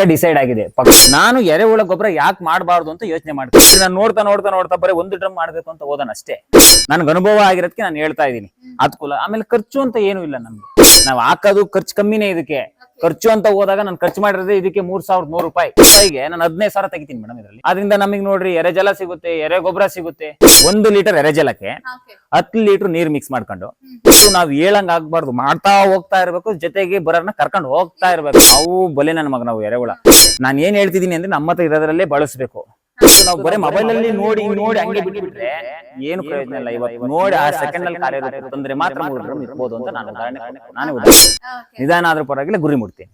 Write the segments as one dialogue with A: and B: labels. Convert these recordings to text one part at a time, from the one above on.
A: ಪಕ್ಕ ಡಿಸೈಡ್ ಆಗಿದೆ. ನಾನು ಎರೆಹುಳ ಗೊಬ್ಬರ ಯಾಕೆ ಮಾಡಬಾರ್ದು ಅಂತ ಯೋಚನೆ ಮಾಡ್ತೀನಿ. ನಾನು ನೋಡ್ತಾ ನೋಡ್ತಾ ನೋಡ್ತಾ ಬರೀ ಒಂದು ಡ್ರಮ್ ಮಾಡ್ಬೇಕು ಅಂತ ಓದೋಣ ಅಷ್ಟೇ. ನನ್ಗೆ ಅನುಭವ ಆಗಿರೋದಕ್ಕೆ ನಾನು ಹೇಳ್ತಾ ಇದ್ದೀನಿ. ಅದ್ಕೂಲ ಆಮೇಲೆ ಖರ್ಚು ಅಂತ ಏನೂ ಇಲ್ಲ ನಮ್ಗೆ ನಾವು ಹಾಕೋದು ಖರ್ಚು ಕಮ್ಮಿನೇ ಇದಕ್ಕೆ. ಖರ್ಚು ಅಂತ ಹೋದಾಗ ನಾನು ಖರ್ಚು ಮಾಡಿರೋದೇ ಇದಕ್ಕೆ ಮೂರ್ ಸಾವಿರದ ನೂರು ರೂಪಾಯಿ. ರೂಪಾಯಿಗೆ ನಾನು ಹದಿನೈದು ಸಾವಿರ ತೆಗಿತೀನಿ ಮೇಡಮ್ ಇದರಲ್ಲಿ. ಅದರಿಂದ ನಮಗೆ ನೋಡ್ರಿ ಎರೆಜಲ ಸಿಗುತ್ತೆ ಎರೆ ಗೊಬ್ಬರ ಸಿಗುತ್ತೆ. ಒಂದು ಲೀಟರ್ ಎರೆಜಲಕ್ಕೆ ಹತ್ತು ಲೀಟರ್ ನೀರ್ ಮಿಕ್ಸ್ ಮಾಡ್ಕೊಂಡು ಇದು ನಾವು ಹೇಳಂಗ್ ಆಗ್ಬಾರ್ದು ಮಾಡ್ತಾ ಹೋಗ್ತಾ ಇರ್ಬೇಕು ಜೊತೆಗೆ ಬರೋರ್ನ ಕರ್ಕೊಂಡು ಹೋಗ್ತಾ ಇರ್ಬೇಕು. ನಾವು ಬಲೆ ನನ್ನ ಮಗ ನಾವು ಎರೆಹುಳ. ನಾನು ಏನ್ ಹೇಳ್ತಿದ್ದೀನಿ ಅಂದ್ರೆ ನಮ್ಮ ಹತ್ರ ಇರೋದ್ರಲ್ಲೇ ಬಳಸ್ಬೇಕು. ನಾವು ಬರೀ ಮೊಬೈಲ್ ಅಲ್ಲಿ ನೋಡಿ ನೋಡಿ ಹಂಗೆ ಬಿಟ್ಬಿಟ್ರೆ ಏನು ಪ್ರಯೋಜನ ಇಲ್ಲ. ಇವತ್ತು ನೋಡಿ ಆ ಸೆಕೆಂಡ್ ಅಲ್ಲಿ ಕಾರ್ಯ ತಂದ್ರೆ ಮಾತ್ರ ಡ್ರಮ್ ಅಂತ ನಾನು ಉದಾಹರಣೆ. ನಾನೇ ನಿಧಾನ ಆದ್ರೂ ಪರವಾಗಿಲ್ಲ ಗುರಿ ಮುಟ್ತೀನಿ.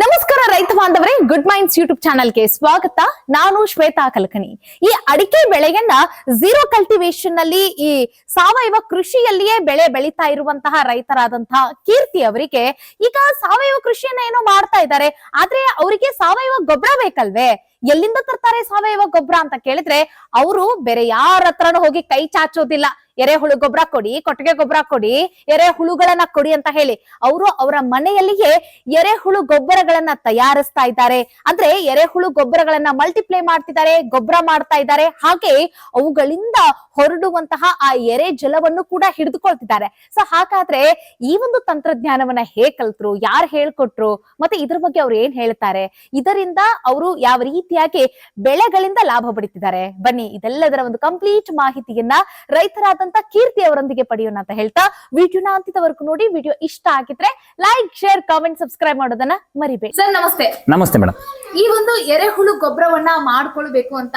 B: ನಮಸ್ಕಾರ ರೈತ ಬಾಂಧವರೇ ಗುಡ್ ಮೈಂಡ್ಸ್ ಯೂಟ್ಯೂಬ್ ಚಾನಲ್ಗೆ ಸ್ವಾಗತ. ನಾನು ಶ್ವೇತಾ ಕಲ್ಕಣಿ. ಈ ಅಡಿಕೆ ಬೆಳೆಯನ್ನ ಝೀರೋ ಕಲ್ಟಿವೇಶನ್ನಲ್ಲಿ ಈ ಸಾವಯವ ಕೃಷಿಯಲ್ಲಿಯೇ ಬೆಳೆ ಬೆಳೀತಾ ಇರುವಂತಹ ರೈತರಾದಂತಹ ಕೀರ್ತಿ ಅವರಿಗೆ ಈಗ ಸಾವಯವ ಕೃಷಿಯನ್ನ ಏನೋ ಮಾಡ್ತಾ ಇದ್ದಾರೆ, ಆದ್ರೆ ಅವರಿಗೆ ಸಾವಯವ ಗೊಬ್ಬರ ಬೇಕಲ್ವೇ? ಎಲ್ಲಿಂದ ತರ್ತಾರೆ ಸಾವಯವ ಗೊಬ್ಬರ ಅಂತ ಕೇಳಿದ್ರೆ, ಅವರು ಬೇರೆ ಯಾರ ಹತ್ರನೂ ಹೋಗಿ ಕೈ ಚಾಚೋದಿಲ್ಲ. ಎರೆಹುಳು ಗೊಬ್ಬರ ಕೊಡಿ, ಕೊಟ್ಟಿಗೆ ಗೊಬ್ಬರ ಕೊಡಿ ಎರೆಹುಳುಗಳನ್ನ ಕೊಡಿ ಅಂತ ಹೇಳಿ ಅವರು ಅವರ ಮನೆಯಲ್ಲಿಯೇ ಎರೆಹುಳು ಗೊಬ್ಬರಗಳನ್ನ ತಯಾರಿಸ್ತಾ ಇದ್ದಾರೆ. ಅಂದ್ರೆ ಎರೆಹುಳು ಗೊಬ್ಬರಗಳನ್ನ ಮಲ್ಟಿಪ್ಲೈ ಮಾಡ್ತಿದ್ದಾರೆ, ಗೊಬ್ಬರ ಮಾಡ್ತಾ ಇದ್ದಾರೆ. ಹಾಗೆ ಅವುಗಳಿಂದ ಹೊರಡುವಂತಹ ಆ ಎರೆ ಜಲವನ್ನು ಕೂಡ ಹಿಡಿದುಕೊಳ್ತಿದ್ದಾರೆ. ಸೊ ಹಾಗಾದ್ರೆ ಈ ಒಂದು ತಂತ್ರಜ್ಞಾನವನ್ನ ಹೇಗ್ ಕಲ್ತ್ರು ಯಾರು ಹೇಳ್ಕೊಟ್ರು ಮತ್ತೆ ಇದ್ರ ಬಗ್ಗೆ ಅವ್ರು ಏನ್ ಹೇಳ್ತಾರೆ? ಇದರಿಂದ ಅವರು ಯಾವ ರೀತಿಯಾಗಿ ಬೆಳೆಗಳಿಂದ ಲಾಭ ಪಡಿತಿದ್ದಾರೆ? ಬನ್ನಿ ಇದೆಲ್ಲದರ ಒಂದು ಕಂಪ್ಲೀಟ್ ಮಾಹಿತಿಯನ್ನ ರೈತರಾದಂತ ಕೀರ್ತಿ ಅವರೊಂದಿಗೆ ಪಡೆಯೋಣ ಅಂತ ಹೇಳ್ತಾ ವಿಡಿಯೋನ ಅಂತಿದವರೆಗೂ ನೋಡಿ ವಿಡಿಯೋ ಇಷ್ಟ ಆಗಿದ್ರೆ ಲೈಕ್ ಶೇರ್ ಕಾಮೆಂಟ್ ಸಬ್ಸ್ಕ್ರೈಬ್ ಮಾಡೋದನ್ನ ಮರಿಬೇಕು ಸರ್ ನಮಸ್ತೆ.
A: ನಮಸ್ತೆ ಮೇಡಮ್
B: ಈ ಒಂದು ಎರೆಹುಳು ಗೊಬ್ಬರವನ್ನ ಮಾಡ್ಕೊಳ್ಬೇಕು ಅಂತ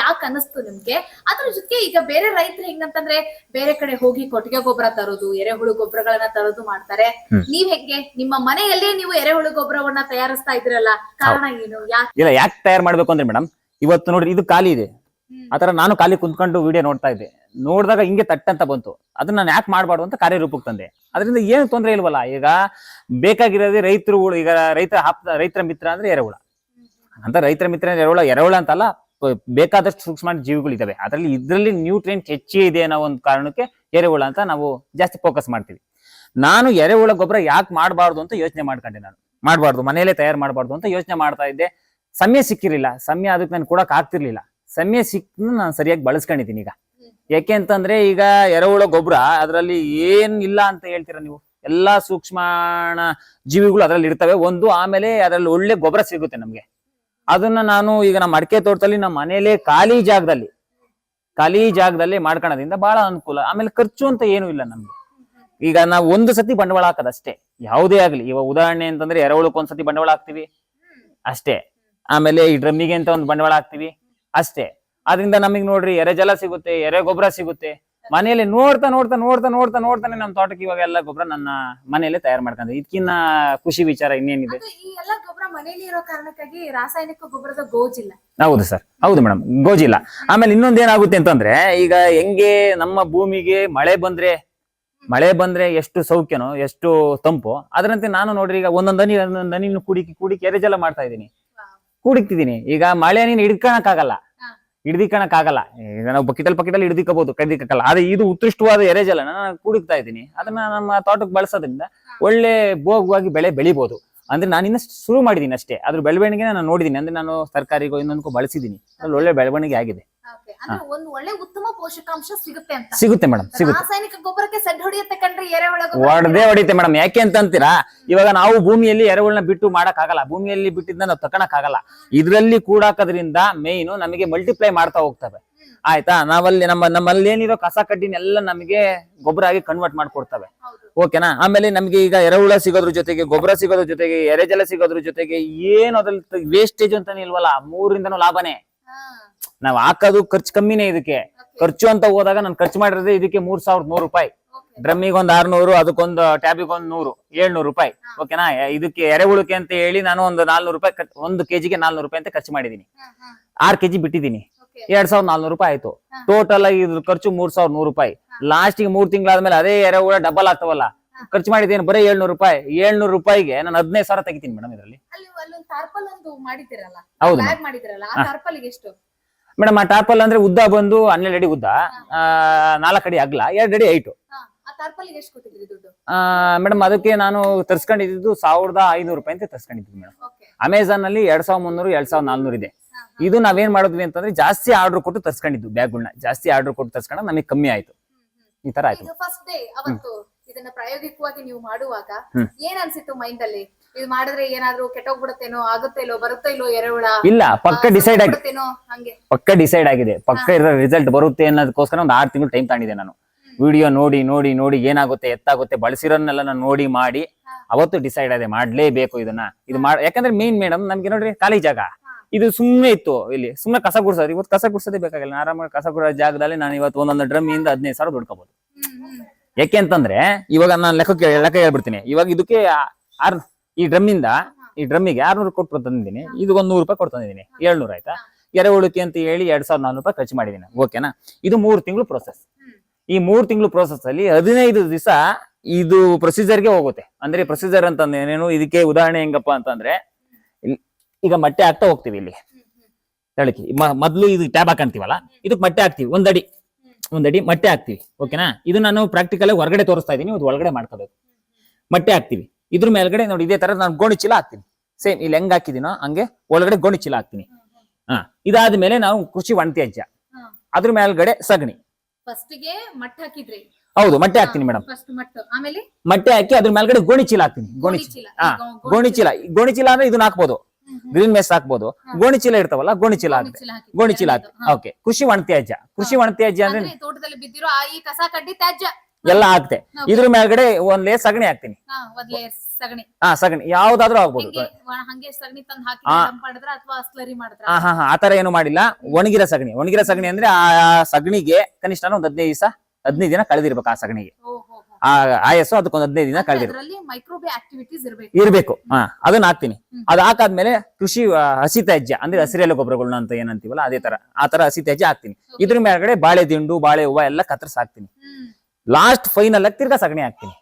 B: ಯಾಕೆ ಅನಿಸ್ತು ನಿಮ್ಗೆ? ಅದ್ರ ಜೊತೆಗೆ ಈಗ ಬೇರೆ ರೈತರು ಹೆಂಗಂತಂದ್ರೆ ಬೇರೆ ಕಡೆ ಹೋಗಿ ಕೊಟ್ಟಿಗೆ ಗೊಬ್ಬರ ತರೋದು ಎರೆಹುಳು ಗೊಬ್ಬರಗಳನ್ನ ತರೋದು ಮಾಡ್ತಾರೆ. ನೀವ್ ಹೆಂಗೆ? ನಿಮ್ಮ ಮನೆಯಲ್ಲೇ ನೀವು ಎರೆಹುಳು ಗೊಬ್ಬರವನ್ನ ತಯಾರಿಸ್ತಾ ಇದ್ರಲ್ಲ ಕಾರಣ ಏನು? ಯಾಕೆ
A: ಇಲ್ಲ ಯಾಕೆ ತಯಾರು ಮಾಡ್ಬೇಕು ಅಂದ್ರೆ ಮೇಡಮ್ ಇವತ್ತು ನೋಡ್ರಿ ಇದು ಖಾಲಿ ಇದೆ. ಆತರ ನಾನು ಖಾಲಿ ಕುಂತ್ಕೊಂಡು ವಿಡಿಯೋ ನೋಡ್ತಾ ಇದ್ದೆ. ನೋಡಿದಾಗ ಹಿಂಗೆ ತಟ್ ಅಂತ ಬಂತು. ಅದನ್ನ ನಾನು ಯಾಕೆ ಮಾಡಬಾರ್ದು ಅಂತ ಕಾರ್ಯರೂಪಕ್ಕೆ ತಂದೆ. ಅದರಿಂದ ಏನು ತೊಂದರೆ ಇಲ್ವಲ್ಲ ಈಗ ಬೇಕಾಗಿರೋದೇ ರೈತರು ಈಗ ರೈತ ಹಾಪ್ತ ರೈತರ ಮಿತ್ರ ಅಂದ್ರೆ ಎರೆಹುಳ ಅಂತ ರೈತರ ಮಿತ್ರ ಎರೆಹುಳ ಎರೆಹುಳ ಅಂತಲ್ಲ ಬೇಕಾದಷ್ಟು ಸೂಕ್ಷ್ಮ ಜೀವಿಗಳಿದಾವೆ ಅದರಲ್ಲಿ ಇದರಲ್ಲಿ ನ್ಯೂಟ್ರಿಯೆಂಟ್ ಹೆಚ್ಚೇ ಇದೆ ಅನ್ನೋ ಒಂದು ಕಾರಣಕ್ಕೆ ಎರೆಹುಳ ಅಂತ ನಾವು ಜಾಸ್ತಿ ಫೋಕಸ್ ಮಾಡ್ತೀವಿ. ನಾನು ಎರೆಹುಳ ಗೊಬ್ಬರ ಯಾಕೆ ಮಾಡಬಾರ್ದು ಅಂತ ಯೋಚನೆ ಮಾಡ್ಕೊಂಡೆ ನಾನು. ಮಾಡಬಾರ್ದು, ಮನೆಯಲ್ಲೇ ತಯಾರು ಮಾಡಬಾರ್ದು ಅಂತ ಯೋಚನೆ ಮಾಡ್ತಾ ಇದ್ದೆ. ಸಮಯ ಸಿಕ್ಕಿರಲಿಲ್ಲ, ಸಮಯ ಅದಕ್ಕೆ ನಾನು ಕೊಡಕ್ ಆಗ್ತಿರ್ಲಿಲ್ಲ. ಸಮಯ ಸಿಕ್ಕ ನಾನು ಸರಿಯಾಗಿ ಬಳಸ್ಕೊಂಡಿದ್ದೀನಿ ಈಗ. ಯಾಕೆ ಅಂತಂದ್ರೆ ಈಗ ಎರೆಹುಳ ಗೊಬ್ಬರ ಅದರಲ್ಲಿ ಏನ್ ಇಲ್ಲ ಅಂತ ಹೇಳ್ತೀರಾ ನೀವು? ಎಲ್ಲಾ ಸೂಕ್ಷ್ಮಾಣ ಜೀವಿಗಳು ಅದರಲ್ಲಿ ಇರ್ತವೆ. ಒಂದು, ಆಮೇಲೆ ಅದರಲ್ಲಿ ಒಳ್ಳೆ ಗೊಬ್ಬರ ಸಿಗುತ್ತೆ ನಮ್ಗೆ. ಅದನ್ನ ನಾನು ಈಗ ನಮ್ಮ ಅಡಿಕೆ ತೋಟದಲ್ಲಿ ನಮ್ಮ ಮನೇಲೆ ಖಾಲಿ ಜಾಗದಲ್ಲಿ ಖಾಲಿ ಜಾಗದಲ್ಲಿ ಮಾಡ್ಕೊಳ್ಳೋದ್ರಿಂದ ಬಹಳ ಅನುಕೂಲ. ಆಮೇಲೆ ಖರ್ಚು ಅಂತ ಏನು ಇಲ್ಲ ನಮ್ಗೆ. ಈಗ ನಾವು ಒಂದು ಸತಿ ಬಂಡವಾಳ ಹಾಕೋದಷ್ಟೇ ಯಾವುದೇ ಆಗ್ಲಿ. ಇವಾಗ ಉದಾಹರಣೆ ಅಂತಂದ್ರೆ ಎರವಳಕ್ಕೆ ಒಂದ್ಸತಿ ಬಂಡವಾಳ ಹಾಕ್ತಿವಿ. ಅಷ್ಟೇ. ಆಮೇಲೆ ಈ ಡ್ರಮ್ಮಿಗೆ ಅಂತ ಒಂದು ಬಂಡವಾಳ ಹಾಕ್ತಿವಿ. ಅಷ್ಟೇ. ಅದರಿಂದ ನಮಗೆ ನೋಡ್ರಿ ಎರೆ ಜಲ ಸಿಗುತ್ತೆ, ಎರೆ ಗೊಬ್ಬರ ಸಿಗುತ್ತೆ. ಮನೆಯಲ್ಲಿ ನೋಡ್ತಾ ನೋಡ್ತಾ ನೋಡ್ತಾ ನೋಡ್ತಾ ನೋಡ್ತಾನೆ ನಮ್ಮ ತೋಟಕ್ಕೆ ಇವಾಗ ಎಲ್ಲ ಗೊಬ್ಬರ ನನ್ನ ಮನೆಯಲ್ಲೇ ತಯಾರು ಮಾಡ್ಕೊಂಡೆ ಇದಕ್ಕಿನ್ನ ಖುಷಿ ವಿಚಾರ ಇನ್ನೇನಿದೆ?
B: ಈ ಎಲ್ಲಾ ಗೊಬ್ಬರ ಮನೆಯಲ್ಲಿ ಇರೋ ಕಾರಣಕ್ಕಾಗಿ ರಾಸಾಯನಿಕ ಗೊಬ್ಬರದ ಗೋಜಿಲ್ಲ
A: ಹೌದು ಸರ್. ಹೌದು ಮೇಡಮ್ ಗೋಜಿಲ್ಲ ಆಮೇಲೆ ಇನ್ನೊಂದ್ ಏನಾಗುತ್ತೆ ಅಂತಂದ್ರೆ ಈಗ ಹೆಂಗೆ ನಮ್ಮ ಭೂಮಿಗೆ ಮಳೆ ಬಂದ್ರೆ ಮಳೆ ಬಂದ್ರೆ ಎಷ್ಟು ಸೌಖ್ಯನೋ ಎಷ್ಟು ತಂಪು ಅದರಂತೆ ನಾನು ನೋಡ್ರಿ ಈಗ ಒಂದೊಂದ್ ಹನಿ ಒಂದೊಂದ್ ಹನಿನು ಕುಡಿಕಿ ಕುಡಿಕಿ ಎರೆಜಲ ಮಾಡ್ತಾ ಇದ್ದೀನಿ. ಕುಡಿಕ್ತಿದ್ದೀನಿ. ಈಗ ಮಳೆ ನೀನು ಹಿಡ್ಕೊಳಕ್ ಆಗಲ್ಲ
B: ಹಾ.
A: ಆಗಲ್ಲ ಈಗ ನಾವು ಬಕೆಟಲ್ ಬಕೆಟಲ್ಲಿ ಹಿಡ್ದಿಕ್ಕಬಹುದು ಕಡಿದಿಕ್ಕಲ್ಲ ಆದ್ರೆ ಇದು ಉತ್ಕೃಷ್ಟವಾದ ಎರೆಜಲ ನಾನು ಕುಡಿಕ್ತಾ ಇದ್ದೀನಿ. ಅದನ್ನ ನಮ್ಮ ತೋಟಕ್ಕೆ ಬಳಸೋದ್ರಿಂದ ಒಳ್ಳೆ ಭೋಗವಾಗಿ ಬೆಳೆ ಬೆಳಿಬಹುದು ಅಂದ್ರೆ ನಾನು ಇನ್ನ ಶುರು ಮಾಡಿದ್ದೀನಿ ಅಷ್ಟೇ. ಅದ್ರ ಬೆಳವಣಿಗೆ ನಾನು ನೋಡಿದ್ದೀನಿ ಅಂದ್ರೆ ನಾನು ತರಕಾರಿಗೂ ಇನ್ನೊಂದು ಬಳಸಿದ್ದೀನಿ ಅದ್ರಲ್ಲಿ ಒಳ್ಳೆ ಬೆಳವಣಿಗೆ ಆಗಿದೆ.
B: ಅಂದ್ರೆ ಒಂದು ಒಳ್ಳೆ ಉತ್ತಮ ಪೋಷಕಾಂಶ ಸಿಗುತ್ತೆ ಅಂತ.
A: ಸಿಗುತ್ತೆ ಮೇಡಮ್ ಸಿಗುತ್ತೆ.
B: ರಾಸಾಯನಿಕ ಗೊಬ್ಬರಕ್ಕೆ ಸೆಡ್ ಹೊಡಿಯುತ್ತೆ ಕಣ್ರಿ ಎರೆಹುಳ
A: ಹೊಡೆದೇ ಹೊಡಿತೆ ಮೇಡಮ್ ಯಾಕೆ ಅಂತ ಅಂತೀರಾ? ಇವಾಗ ನಾವು ಭೂಮಿಯಲ್ಲಿ ಎರೆಹುಳನ ಬಿಟ್ಟು ಮಾಡಕ್ ಆಗಲ್ಲ ಭೂಮಿಯಲ್ಲಿ ಬಿಟ್ಟಿದ್ದ ನಾವು ತಕೊಳಕ್ ಆಗಲ್ಲ ಇದ್ರಲ್ಲಿ ಕೂಡಾಕೋದ್ರಿಂದ ಮೇನ್ ನಮಗೆ ಮಲ್ಟಿಪ್ಲೈ ಮಾಡ್ತಾ ಹೋಗ್ತವೆ. ಆಯ್ತಾ? ನಾವಲ್ಲಿ ನಮ್ಮ ನಮ್ಮಲ್ಲಿ ಏನಿರೋ ಕಸ ಕಡ್ಡಿನೆಲ್ಲ ನಮಗೆ ಗೊಬ್ಬರ ಆಗಿ ಕನ್ವರ್ಟ್ ಮಾಡ್ಕೊಡ್ತವೆ. ಓಕೆನಾ? ಆಮೇಲೆ ನಮ್ಗೆ ಈಗ ಎರೆಹುಳ ಸಿಗೋದ್ರ ಜೊತೆಗೆ ಗೊಬ್ಬರ ಸಿಗೋದ್ರ ಜೊತೆಗೆ ಎರೆಜಲ ಸಿಗೋದ್ರ ಜೊತೆಗೆ ಏನು ಅದ್ರಲ್ಲಿ ವೇಸ್ಟೇಜ್ ಅಂತಾನೆ ಇಲ್ವಲ್ಲ ಮೂರಿಂದನೂ ಲಾಭನೇ. ನಾವ್ ಹಾಕೋದು ಖರ್ಚು ಕಮ್ಮಿನೇ ಇದಕ್ಕೆ. ಖರ್ಚು ಅಂತ ಹೋದಾಗ ನಾನು ಖರ್ಚು ಮಾಡಿರೋದೇ ಇದಕ್ಕೆ ಮೂರ್ ಸಾವಿರದ ನೂರು ರೂಪಾಯಿ. ಡ್ರಮ್ಮಿಗೆ ಒಂದ್ ಆರ್ನೂರು ಅದಕ್ಕೊಂದು ಟ್ಯಾಬಿಗೆ ಒಂದ್ ನೂರು ಏಳ್ನೂರು ರೂಪಾಯಿ. ಓಕೆನಾ ಇದಕ್ಕೆ ಎರೆಹುಳಕ್ಕೆ ಅಂತ ಹೇಳಿ ನಾನು ಒಂದು ನಾಲ್ನೂರು ರೂಪಾಯಿ ಒಂದು ಕೆಜಿಗೆ ನಾಲ್ನೂರು ರೂಪಾಯಿ ಅಂತ ಖರ್ಚು ಮಾಡಿದೀನಿ. ಆರ್ ಕೆಜಿ ಬಿಟ್ಟಿದ್ದೀನಿ. ಎರಡ್ ಸಾವಿರದ ನಾಲ್ನೂರು ರೂಪಾಯಿ ಆಯ್ತು. ಟೋಟಲ್ ಆಗಿ ಇದ್ರ ಖರ್ಚು ಮೂರ್ ಸಾವಿರದ ನೂರು ರೂಪಾಯಿ. ಲಾಸ್ಟಿಗೆ ಮೂರ್ ತಿಂಗಳಾದ್ಮೇಲೆ ಅದೇ ಎರೆಹುಳ ಡಬಲ್ ಆಗ್ತವಲ್ಲ. ಖರ್ಚು ಮಾಡಿದ್ದೇನೆ? ಬರೀ ಏಳ್ನೂರು ರೂಪಾಯಿ. ಏಳ್ನೂರು ರೂಪಾಯಿಗೆ ನಾನು ಹದಿನೈದು ಸಾವಿರ ತೆಗಿತೀನಿ ಮೇಡಮ್ ಇದರಲ್ಲಿ. ಹೌದು ಮೇಡಮ್ ಆ ಟಾರ್ಪಲ್ ಅಂದ್ರೆ ಉದ್ದ ಬಂದು ಹನ್ನೆರಡು ಅಡಿ ಉದ್ದ. ಆ, ನಾಲ್ಕು ಅಡಿ ಅಗ್ಲ. ಎರಡು ಅಡಿ ಐಟು ಮೇಡಮ್ ಅದಕ್ಕೆ ನಾನು ತರ್ಸ್ಕೊಂಡಿದ್ದು ಸಾವಿರದ ಐನೂರು ರೂಪಾಯಿ ಅಂತ ತರ್ಸ್ಕೊಂಡಿದ್ವಿ ಮೇಡಮ್. ಅಮೆಝಾನ್ ಅಲ್ಲಿ ಎರಡ್ ಸಾವಿರದ ಮುನ್ನೂರು ಎರಡ್ ಸಾವಿರದ ನಾಲ್ನೂರು ಇದೆ. ಇದು ನಾವೇನ್ ಮಾಡಿದ್ವಿ ಅಂತಂದ್ರೆ ಜಾಸ್ತಿ ಆರ್ಡರ್ ಕೊಟ್ಟು ತರ್ಸ್ಕೊಂಡಿದ್ದು ಬ್ಯಾಗ್ಗಳನ್ನ ಜಾಸ್ತಿ ಆರ್ಡರ್ ಕೊಟ್ಟು ತರ್ಸ್ಕೊಂಡ ನಮಗೆ ಕಮ್ಮಿ ಆಯ್ತು. ಈ ತರ ಆಯ್ತು.
B: ಫಸ್ಟ್ ಡೇ ಅವತ್ತು ಇದನ್ನ ಪ್ರಾಯೋಗಿಕವಾಗಿ ನೀವು ಮಾಡುವಾಗ. ಏನ್ ಅನ್ಸಿತ್ತು ಮೈಂಡ್ ಅಲ್ಲಿ? ಇದು ಮಾಡಿದ್ರೆ ಏನಾದ್ರೂ ಕೆಟ್ಟೋಗ್ಬಿಡುತ್ತೇನೋ ಆಗುತ್ತೆ ಇಲ್ಲೋ ಬರುತ್ತೋ ಇಲ್ಲೋ ಎರೆಹುಳ
A: ಇಲ್ಲ ಪಕ್ಕ ಡಿಸೈಡ್ ಆಗಿ
B: ಬಿಡುತ್ತೇನೋ ಹಂಗೆ.
A: ಪಕ್ಕ ಡಿಸೈಡ್ ಆಗಿದೆ. ಪಕ್ಕ ಇರೋ ರಿಸಲ್ಟ್ ಬರುತ್ತೆ ಅನ್ನೋದಕ್ಕೋಸ್ಕರ ಒಂದು ಆರು ತಿಂಗಳು ಟೈಮ್ ತಗೊಂಡಿದ್ದೆ ನಾನು. ವಿಡಿಯೋ ನೋಡಿ ನೋಡಿ ನೋಡಿ ಏನಾಗುತ್ತೆ ಎತ್ತಾಗುತ್ತೆ ಬಳಸಿರೋನ್ನೆಲ್ಲ ನಾನು ನೋಡಿ ಮಾಡಿ ಅವತ್ತು ಡಿಸೈಡ್ ಆದೆ ಮಾಡ್ಲೇಬೇಕು ಇದನ್ನ. ಇದು ಮಾಡ ಯಾಕಂದ್ರೆ ಮೇನ್ ಮೇಡಮ್ ನಮ್ಗೆ ನೋಡ್ರಿ ಖಾಲಿ ಜಾಗ. ಇದು ಸುಮ್ಮನೆ ಇತ್ತು ಇಲ್ಲಿ. ಸುಮ್ಮನೆ ಕಸ ಗುಡ್ಸೋದು. ಇವತ್ತು ಕಸ ಗುಡ್ಸೋದೇ ಬೇಕಾಗಿಲ್ಲ. ಆರಾಮಾಗಿ ಕಸ ಗುಡೋ ಜಾಗದಲ್ಲಿ ನಾನು ಇವತ್ತು ಒಂದೊಂದು ಡ್ರಮ್ ಇಂದ ಹದಿನೈದು ಸಾವಿರ ದುಡ್ಕೋಬಹುದು ಯಾಕೆ ಅಂತಂದ್ರೆ ಇವಾಗ ನಾನು ಲೆಕ್ಕ ಲೆಕ್ಕ ಹೇಳ್ಬಿಡ್ತೀನಿ. ಇವಾಗ ಇದಕ್ಕೆ ಆರ್ ಈ ಡ್ರಮ್ಮಿಂದ ಈ ಡ್ರಮ್ಮಿಗೆ ಆರ್ನೂರು ಕೊಟ್ಟು ತಂದಿದ್ದೀನಿ. ಇದು ಒಂದ್ ನೂರು ರೂಪಾಯಿ ಕೊಟ್ಟು ತಂದಿದ್ದೀನಿ. ಏಳ್ನೂರು ಆಯ್ತಾ? ಎರೆಹುಳುಕಿ ಅಂತ ಹೇಳಿ ಎರಡ್ ಸಾವಿರದ ನಾನ್ನೂರು ರೂಪಾಯಿ ಖರ್ಚು ಮಾಡಿದ್ದೀನಿ. ಓಕೆನಾ ಇದು ಮೂರು ತಿಂಗಳು ಪ್ರೊಸೆಸ್ ಈ ಮೂರು ತಿಂಗಳು ಪ್ರೊಸೆಸ್ ಅಲ್ಲಿ ಹದಿನೈದು ದಿವಸ ಇದು ಪ್ರೊಸೀಜರ್ಗೆ ಹೋಗುತ್ತೆ. ಅಂದ್ರೆ ಪ್ರೊಸೀಜರ್ ಅಂತಂದ್ರೆ ಏನೇನು? ಇದಕ್ಕೆ ಉದಾಹರಣೆ ಹೆಂಗಪ್ಪ ಅಂತಂದ್ರೆ ಈಗ ಮಟ್ಟೆ ಹಾಕ್ತಾ ಹೋಗ್ತೀವಿ ಇಲ್ಲಿ. ತಳಕಿ ಮೊದಲು ಇದು ಟ್ಯಾಬ್ ಹಾಕಂತೀವಲ್ಲ? ಇದಕ್ಕೆ ಮೊಟ್ಟೆ ಹಾಕ್ತಿವಿ. ಒಂದಡಿ ಒಂದಡಿ ಮಟ್ಟೆ ಹಾಕ್ತಿವಿ. ಓಕೆನಾ ಇದು ನಾನು ಪ್ರಾಕ್ಟಿಕಲ್ ಹೊರಗಡೆ ತೋರಿಸ್ತಾ ಇದೀನಿ. ಇದು ಒಳಗಡೆ ಮಾಡ್ಕೋಬೇಕು. ಮಟ್ಟೆ ಹಾಕ್ತಿವಿ. ಇದ್ರ ಮೇಲ್ಗಡೆ ನೋಡಿ ಇದೇ ತರ ನಾನು ಗೋಣಿ ಚೀಲ ಹಾಕ್ತೀನಿ. ಸೇಮ್ ಇಲ್ಲಿ ಹೆಂಗ್ ಹಾಕಿದೀನೋ ಹಂಗೆ ಒಳಗಡೆ ಗೋಣಿ ಚೀಲ ಹಾಕ್ತೀನಿ. ಹಾ ಇದಾದ್ಮೇಲೆ ನಾವು ಕೃಷಿ ಒಣತ್ಯಾಜ್ಯ
B: ಅಜ್ಜ
A: ಅದ್ರ ಮೇಲ್ಗಡೆ ಸಗಣಿ.
B: ಮಟ್ಟ ಹಾಕಿದ್ರಿ.
A: ಹೌದು ಮಟ್ಟೆ ಹಾಕ್ತೀನಿ ಮೇಡಮ್.
B: ಮಟ್ಟೆ.
A: ಹಾಕಿ ಅದ್ರ ಮೇಲ್ಗಡೆ ಗೋಣಿ ಚೀಲ ಹಾಕ್ತೀನಿ. ಗೋಣಿ ಚೀಲ. ಹಾ ಗೋಣಿ ಚೀಲ. ಗೋಣಿ ಚೀಲ. ಅಂದ್ರೆ ಇದನ್ನ ಹಾಕ್ಬೋದು. ಗ್ರೀನ್ ಮೆಸ್ ಹಾಕ್ಬೋದು. ಗೋಣಿ ಚೀಲ ಇರ್ತಾವಲ್ಲ ಗೋಣಿ ಚೀಲ
B: ಗೋಣಿ
A: ಹಾಕ್ತೆ
B: ಚೀಲ ಹಾಕಿದ್ರಿ,
A: ಗೋಣಿ ಚೀಲ. ಓಕೆ ಕೃಷಿ ಒಣತ್ಯಾಜ್ಯ ಕೃಷಿ ಒಣತ್ಯಾಜ್ಯ ಅಂದ್ರೆ
B: ಅಂದ್ರೆ ತೋಟದಲ್ಲಿ ಬಿದ್ದಿರೋ ಈ ಕಸ ಕಡ್ಡಿ ತ್ಯಾಜ್ಯ.
A: ಎಲ್ಲ ಹಾಕ್ತೆ. ಇದ್ರ ಮೇಲ್ಗಡೆ ಒಂದ್ ಲೇಸ್ ಸಗಣಿ ಹಾಕ್ತೀನಿ.
B: ಹಾ ಸಗಣಿ.
A: ಹಾ ಸಗಣಿ. ಯಾವ್ದಾದ್ರೂ ಆಗ್ಬೋದು
B: ಹೆಂಗೆ ವ- ಹಂಗೆ ಸಗಣಿ ತಂದು ಹಾಕಿ
A: ಆ.
B: ಡಂಪ್ ಮಾಡಿದ್ರ ಅಥವಾ ಸ್ಲರಿ ಮಾಡಿದ್ರ?
A: ಹಾ ಹಾ ಹಾ. ಆತರ ಏನು ಮಾಡಿಲ್ಲ. ಒಣಗಿರೋ ಸಗಣಿ. ಒಣಗಿರೋ ಸಗಣಿ ಅಂದ್ರೆ ಆ ಸಗಣಿಗೆ ಕನಿಷ್ಠ ಒಂದ್ ಹದಿನೈದು ದಿವಸ ಹದಿನೈದು ದಿನ ಕಳೆದಿರ್ಬೇಕು ಆ ಸಗಣಿಗೆ. ಆ ಆಯಸ್ಸು ಅದಕ್ಕೊಂದ್ ಹದಿನೈದು ದಿನ ಕಳೆದಿರ್ಬೇಕು.
B: ಅದರಲ್ಲಿ ಮೈಕ್ರೋಬಿ ಆಕ್ಟಿವಿಟೀಸ್ ಇರಬೇಕು.
A: ಇರ್ಬೇಕು. ಹಾ ಅದನ್ನ ಹಾಕ್ತೀನಿ.
B: ಹ್ಮ್.
A: ಅದ್ ಹಾಕಾದ್ಮೇಲೆ ಕೃಷಿ ಆ, ಹಸಿ ತ್ಯಾಜ್ಯ ಅಂದ್ರೆ ಹಸಿರೆಲೆ ಗೊಬ್ಬರಗಳನ್ನ ಅಂತ ಏನಂತೀವಲ್ಲ ಅದೇ ತರ ಆ ತರ ಹಸಿ ತ್ಯಾಜ್ಯ ಹಾಕ್ತೀನಿ. ಇದ್ರ ಮೇಲ್ಗಡೆ ಬಾಳೆ ದಿಂಡು ಬಾಳೆ ಹೂವ ಎಲ್ಲ ಕತ್ತರಿಸಿ ಹಾಕ್ತೀನಿ.
B: ಹ್ಮ್.
A: ಲಾಸ್ಟ್ ಫೈನಲ್ ಆಗಿ ತಿರ್ಗಾ ಸಗಣಿ ಹಾಕ್ತೀನಿ.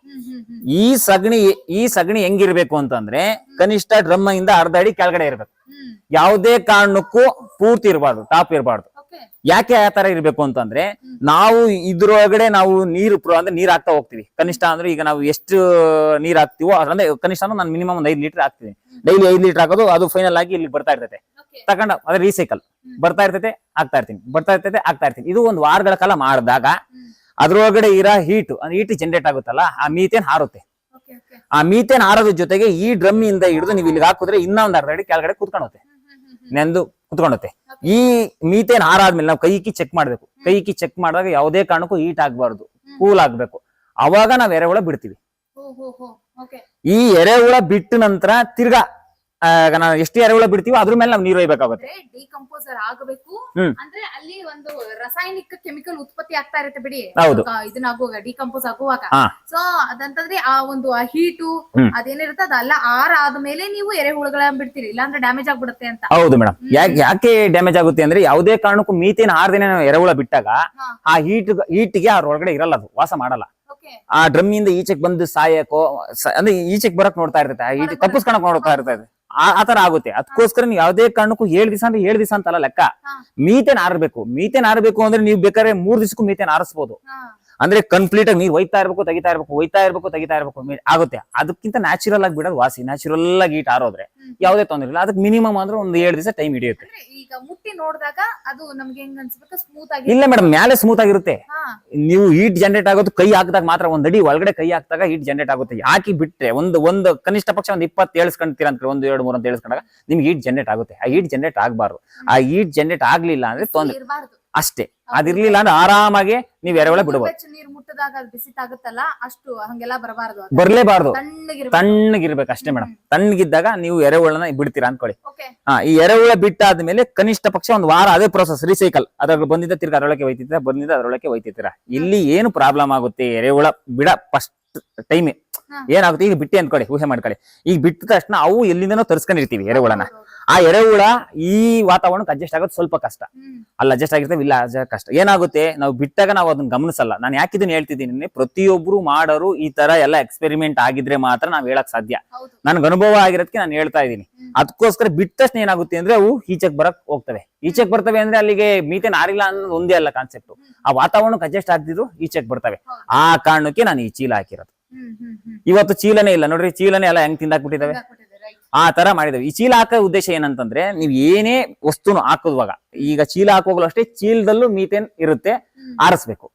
A: ಈ ಸಗಣಿ ಈ ಸಗಣಿ ಹೆಂಗಿರ್ಬೇಕು ಅಂತಂದ್ರೆ ಕನಿಷ್ಠ ಡ್ರಮ್ ಇಂದ ಅರ್ಧ ಅಡಿ ಕೆಳಗಡೆ ಇರ್ಬೇಕು. ಯಾವುದೇ ಕಾರಣಕ್ಕೂ ಪೂರ್ತಿ ಇರಬಾರ್ದು ಟಾಪ್ ಇರಬಾರ್ದು. ಯಾಕೆ ಆ ತರ ಇರ್ಬೇಕು ಅಂತಂದ್ರೆ ನಾವು ಇದ್ರೊಳಗಡೆ ನಾವು ನೀರು ಅಂದ್ರೆ ನೀರ್ ಹಾಕ್ತಾ ಹೋಗ್ತೀವಿ. ಕನಿಷ್ಠ ಅಂದ್ರೆ ಈಗ ನಾವು ಎಷ್ಟು ನೀರ್ ಹಾಕ್ತಿವೋ ಅಂದ್ರೆ ಕನಿಷ್ಠ ನಾನು ಮಿನಿಮಮ್ ಒಂದ್ ಐದ್ ಲೀಟರ್ ಹಾಕ್ತೀನಿ. ಡೈಲಿ ಐದ್ ಲೀಟರ್ ಹಾಕೋದು ಅದು ಫೈನಲ್ ಆಗಿ ಇಲ್ಲಿ ಬರ್ತಾ ಇರ್ತೈತೆ.
B: ಓಕೆ
A: ಅದ್ರ ಅದೇ ರೀಸೈಕಲ್ ಬರ್ತಾ ಇರ್ತೈತೆ ಆಗ್ತಾ ಇರ್ತೀನಿ. ಬರ್ತಾ ಇರ್ತೈತೆ ಆಗ್ತಾ ಇರ್ತೀನಿ. ಇದು ಒಂದು ವಾರಗಳ ಕಾಲ ಮಾಡಿದಾಗ ಅದ್ರೊಳಗಡೆ ಇರೋ ಹೀಟ್ ಅಂದ್ರೆ ಹೀಟ್ ಜನರೇಟ್ ಆಗುತ್ತಲ್ಲ ಆ ಮೀಥೇನ್ ಹಾರುತ್ತೆ. ಆ ಮೀಥೇನ್ ಹಾರೋದ್ರ ಜೊತೆಗೆ ಈ ಡ್ರಮ್ ಇಂದ ಹಿಡಿದು ನೀವು ಇಲ್ಲಿಗೆ ಹಾಕಿದ್ರೆ ಇನ್ನ ಒಂದ್ ಅರ್ಧ ಅಡಿ ಕೆಳಗಡೆ
B: ಕುತ್ಕೊಳುತ್ತೆ
A: ನೆಂದು ಕುತ್ಕೊಂಡತ್ತೆ ಈ ಮೀಥೇನ್ ಹಾರಾದ್ಮೇಲೆ ನಾವು ಕೈ ಇಕ್ಕಿ ಚೆಕ್ ಮಾಡ್ಬೇಕು. ಕೈ ಇಕ್ಕಿ ಚೆಕ್ ಮಾಡಿದಾಗ ಯಾವುದೇ ಕಾರಣಕ್ಕೂ ಹೀಟ್ ಆಗ್ಬಾರ್ದು. ಕೂಲ್ ಆಗ್ಬೇಕು. ಅವಾಗ ನಾವ್ ಎರೆಹುಳ ಬಿಡ್ತೀವಿ. ಈ ಎರೆಹುಳ ಬಿಟ್ಟ ನಂತರ ತಿರ್ಗಾ ನಾವು ಎಷ್ಟು ಎರೆಹುಳ ಬಿಡ್ತೀವೋ ಅದ್ರ ಮೇಲೆ ನಾವು ನೀರು ಒಯ್ಬೇಕಾಗುತ್ತೆ.
B: ಡಿಕಂಪೋಸರ್ ಆಗಬೇಕು. ಅಂದ್ರೆ ಅಲ್ಲಿ ಒಂದು ರಾಸಾಯನಿಕ ಕೆಮಿಕಲ್ ಉತ್ಪತ್ತಿ ಆಗ್ತಾ ಇರುತ್ತೆ ಬಿಡಿ.
A: ಹೌದು.
B: ಇದನ್ನ ಆಗುವಾಗ ಡಿಕಂಪೋಸ್ ಆಗುವಾಗ. ಸೊ ಅದಂತಂದ್ರೆ ಆ ಒಂದು ಹೀಟು. ಅದೇನಿರುತ್ತೆ ಅದೆಲ್ಲ ಆರ್ ಆದ್ಮೇಲೆ ನೀವು ಎರೆಹುಳುಗಳನ್ನ ಬಿಡ್ತೀರಿ. ಇಲ್ಲಾಂದ್ರೆ ಡ್ಯಾಮೇಜ್ ಆಗ್ಬಿಡುತ್ತೆ ಅಂತ.
A: ಹೌದು ಮೇಡಮ್ ಯಾಕೆ ಯಾಕೆ ಡ್ಯಾಮೇಜ್ ಆಗುತ್ತೆ ಅಂದ್ರೆ ಯಾವುದೇ ಕಾರಣಕ್ಕೂ ಮೀತಿನ ಆರ್ ದಿನ ಎರೆಹುಳ ಬಿಟ್ಟಾಗ ಆ ಹೀಟ್ ಹೀಟ್ಗೆ ಅವ್ರ ಒಳಗಡೆ ಇರಲ್ಲ ಅದು ವಾಸ ಮಾಡಲ್ಲ. ಆ ಡ್ರಮ್ ಇಂದ ಈಚೆಗೆ ಬಂದು ಸಾಯಕೋ ಅಂದ್ರೆ ಈಚೆಗೆ ಬರಕ್ ನೋಡ್ತಾ ಇರ್ತೈತೆ. ಆ ಹೀಟ್ ತಪ್ಪಿಸ್ಕೊಳಕ್ ನೋಡ್ತಾ ಇರ್ತೈತೆ. ಆ ಆತರ ಆಗುತ್ತೆ. ಅದಕ್ಕೋಸ್ಕರ ನೀವು ಯಾವುದೇ ಕಾರಣಕ್ಕೂ ಏಳ್ ದಿವಸ ಅಂದ್ರೆ ಏಳ್ ದಿವಸ ಅಂತಲ್ಲ ಲೆಕ್ಕ.
B: ಹಾ.
A: ಮೀಥೇನ್ ಆರ್ಬೇಕು. ಮೀಥೇನ್ ಆರ್ಬೇಕು ಅಂದ್ರೆ ನೀವು ಬೇಕಾದ್ರೆ ಮೂರ್ ದಿವಸಕ್ಕೂ ಮೀಥೇನ್ ಆರಿಸ್ಬೋದು.
B: ಹಾ.
A: ಅಂದ್ರೆ ಕಂಪ್ಲೀಟ್ ಆಗಿ ನೀರು ಒಯ್ತಾ ಇರ್ಬೇಕು ತೆಗಿತಾ ಇರ್ಬೇಕು ಒಯ್ತಾ ಇರ್ಬೇಕು ತೆಗಿತಾ ಇರ್ಬೇಕು ಆಗುತ್ತೆ. ಅದಕ್ಕಿಂತ ನ್ಯಾಚುರಲ್ ಆಗಿ ಬಿಡೋದು ವಾಸಿ. ನ್ಯಾಚುರಲ್ ಆಗಿ ಹೀಟ್ ಆರೋದ್ರೆ. ಯಾವುದೇ ತೊಂದ್ರೆ ಇಲ್ಲ. ಅದಕ್ಕೆ ಮಿನಿಮಮ್ ಅಂದ್ರೆ ಒಂದು ಏಳು ದಿವಸ ಟೈಮ್ ಹಿಡಿಯುತ್ತೆ.
B: ಈಗ ಮುಟ್ಟಿ ನೋಡಿದಾಗ ಅದು ನಮ್ಗೆ ಹೆಂಗ್ ಅನ್ಸ್ಬೇಕು ಸ್ಮೂತ್ ಆಗಿ
A: ಇಲ್ಲ ಮೇಡಮ್ ಮೇಲೆ ಸ್ಮೂತ್ ಆಗಿರುತ್ತೆ. ನೀವು ಹೀಟ್ ಜನರೇಟ್ ಆಗೋದು ಕೈ ಹಾಕಿದಾಗ ಮಾತ್ರ ಒಂದ್ ಅಡಿ ಒಳಗಡೆ ಕೈ ಹಾಕಿದಾಗ ಹೀಟ್ ಜನರೇಟ್ ಆಗುತ್ತೆ. ಹಾಕಿ ಬಿಟ್ರೆ ಒಂದು ಒಂದು ಕನಿಷ್ಠ ಪಕ್ಷ ಒಂದು ಇಪ್ಪತ್ತು ಹೇಳ್ಸ್ಕೊಂತೀರ ಅಂತ ಒಂದು ಎರಡು ಮೂರು ಅಂತ ಹೇಳ್ಸ್ಕೊಂಡಾಗ ನಿಮ್ಗೆ ಹೀಟ್ ಜನರೇಟ್ ಆಗುತ್ತೆ. ಆ ಹೀಟ್ ಜನರೇಟ್ ಆಗಬಾರ್ದು. ಆ ಹೀಟ್ ಜನರೇಟ್ ಆಗ್ಲಿಲ್ಲ ಅಂದ್ರೆ ತೊಂದ್ರೆ. ಅಷ್ಟೇ. ಅದಿರ್ಲಿಲ್ಲ ಅಂದ್ರೆ ಆರಾಮಾಗಿ ನೀವ್ ಎರೆಹುಳ ಬಿಡಬಹುದು
B: ಬೆಚ್ಚ ನೀರ್ ಮುಟ್ಟದಾಗ ಅದು ಬಿಸಿ ತಾಗುತ್ತಲ್ಲ ಅಷ್ಟು ಹಂಗೆಲ್ಲ ಬರಬಾರ್ದು
A: ಬರ್ಲೇಬಾರ್ದು.
B: ತಣ್ಣಗಿರ್ಬೇಕು.
A: ಅಷ್ಟೇ ಮೇಡಮ್ ತಣ್ಣಗಿದ್ದಾಗ ನೀವು ಎರೆಹುಳನ ಬಿಡ್ತೀರಾ ಅನ್ಕೊಳ್ಳಿ. ಹಾ ಈ ಎರೆಹುಳ ಬಿಟ್ಟಾದ್ಮೇಲೆ ಕನಿಷ್ಠ ಪಕ್ಷ ಒಂದ್ ವಾರ ಅದೇ ಪ್ರೊಸೆಸ್ ರೀಸೈಕಲ್ ಅದ್ರಲ್ಲಿ ಬಂದಿದ್ದ ತಿರ್ಗಿ ಅದರೊಳಗೆ ಒಯ್ತಿದ್ದೀರಾ ಬಂದಿದ್ದ ಅದರೊಳಗೆ ಒಯ್ತಿದ್ದೀರಾ ಇಲ್ಲಿ ಏನು ಪ್ರಾಬ್ಲಮ್ ಆಗುತ್ತೆ ಎರೆಹುಳ ಬಿಡ ಫಸ್ಟ್ ಟೈಮ್. ಏನಾಗುತ್ತೆ? ಈಗ ಬಿಟ್ಟಿ ಅನ್ಕೊಳ್ಳಿ ಊಹೆ ಮಾಡ್ಕೊಳ್ಳಿ. ಈಗ ಬಿಟ್ಟ ತಕ್ಷಣ ಅವು ಎಲ್ಲಿಂದನೋ ತರಿಸ್ಕೊಂಡಿರ್ತೀವಿ ಎರೆಹುಳನ. ಆ ಎರೆಹುಳ ಈ ವಾತಾವರಣಕ್ಕೆ ಅಡ್ಜಸ್ಟ್ ಆಗೋದು ಸ್ವಲ್ಪ ಕಷ್ಟ. ಅಲ್ಲಿ ಅಡ್ಜಸ್ಟ್ ಆಗಿರ್ತವೆ ಇಲ್ಲ ಕಷ್ಟ. ಏನಾಗುತ್ತೆ? ನಾವು ಬಿಟ್ಟಾಗ ನಾವು ಅದನ್ನ ಗಮನಿಸಲ್ಲ. ನಾನು ಯಾಕೆ ಇದನ್ನ ಹೇಳ್ತಿದ್ದೀನಿ ಪ್ರತಿಯೊಬ್ರು ಮಾಡೋರು ಈ ತರ ಎಲ್ಲ ಎಕ್ಸ್ಪೆರಿಮೆಂಟ್ ಆಗಿದ್ರೆ ಮಾತ್ರ ನಾವು ಹೇಳಕ್ ಸಾಧ್ಯ. ನನ್ಗೆ ಅನುಭವ ಆಗಿರೋದಕ್ಕೆ ನಾನು ಹೇಳ್ತಾ ಇದ್ದೀನಿ. ಅದಕ್ಕೋಸ್ಕರ ಬಿಟ್ಟ ತಕ್ಷಣ ಏನಾಗುತ್ತೆ ಅಂದ್ರೆ ಅವು ಈಚೆಗೆ ಬರಕ್ ಹೋಗ್ತವೆ. ಈಚೆಗೆ ಬರ್ತವೆ ಅಂದ್ರೆ ಅಲ್ಲಿಗೆ ಮೀಥೇನ್ ಆರಿಲ್ಲ ಅನ್ನೋದು ಒಂದೇ ಅಲ್ಲ ಕಾನ್ಸೆಪ್ಟ್ ಆ ವಾತಾವರಣಕ್ಕೆ ಅಡ್ಜಸ್ಟ್ ಆಗ್ತಿದ್ರು ಈಚೆಗೆ ಬರ್ತವೆ. ಆ ಕಾರಣಕ್ಕೆ ನಾನು ಈ ಚೀಲ ಹಾಕಿರೋದು. ಇವತ್ತು ಚೀಲನೇ ಇಲ್ಲ. ನೋಡ್ರಿ ಚೀಲನೇ ಎಲ್ಲ ಹೆಂಗ್ ತಿಂದಾಕ್ಬಿಟ್ಟಿದಾವೆ. ಆ ತರ ಮಾಡಿದವಿ. ಈ ಚೀಲ ಹಾಕೋ ಉದ್ದೇಶ ಏನಂತಂದ್ರೆ ನೀವ್ ಏನೇ ವಸ್ತುನು ಹಾಕೋದ್ವಾಗ ಈಗ ಚೀಲ ಹಾಕುವಾಗಲೂ ಅಷ್ಟೇ ಚೀಲದಲ್ಲೂ ಮೀಥೇನ್ ಇರುತ್ತೆ ಆರಿಸ್ಬೇಕು.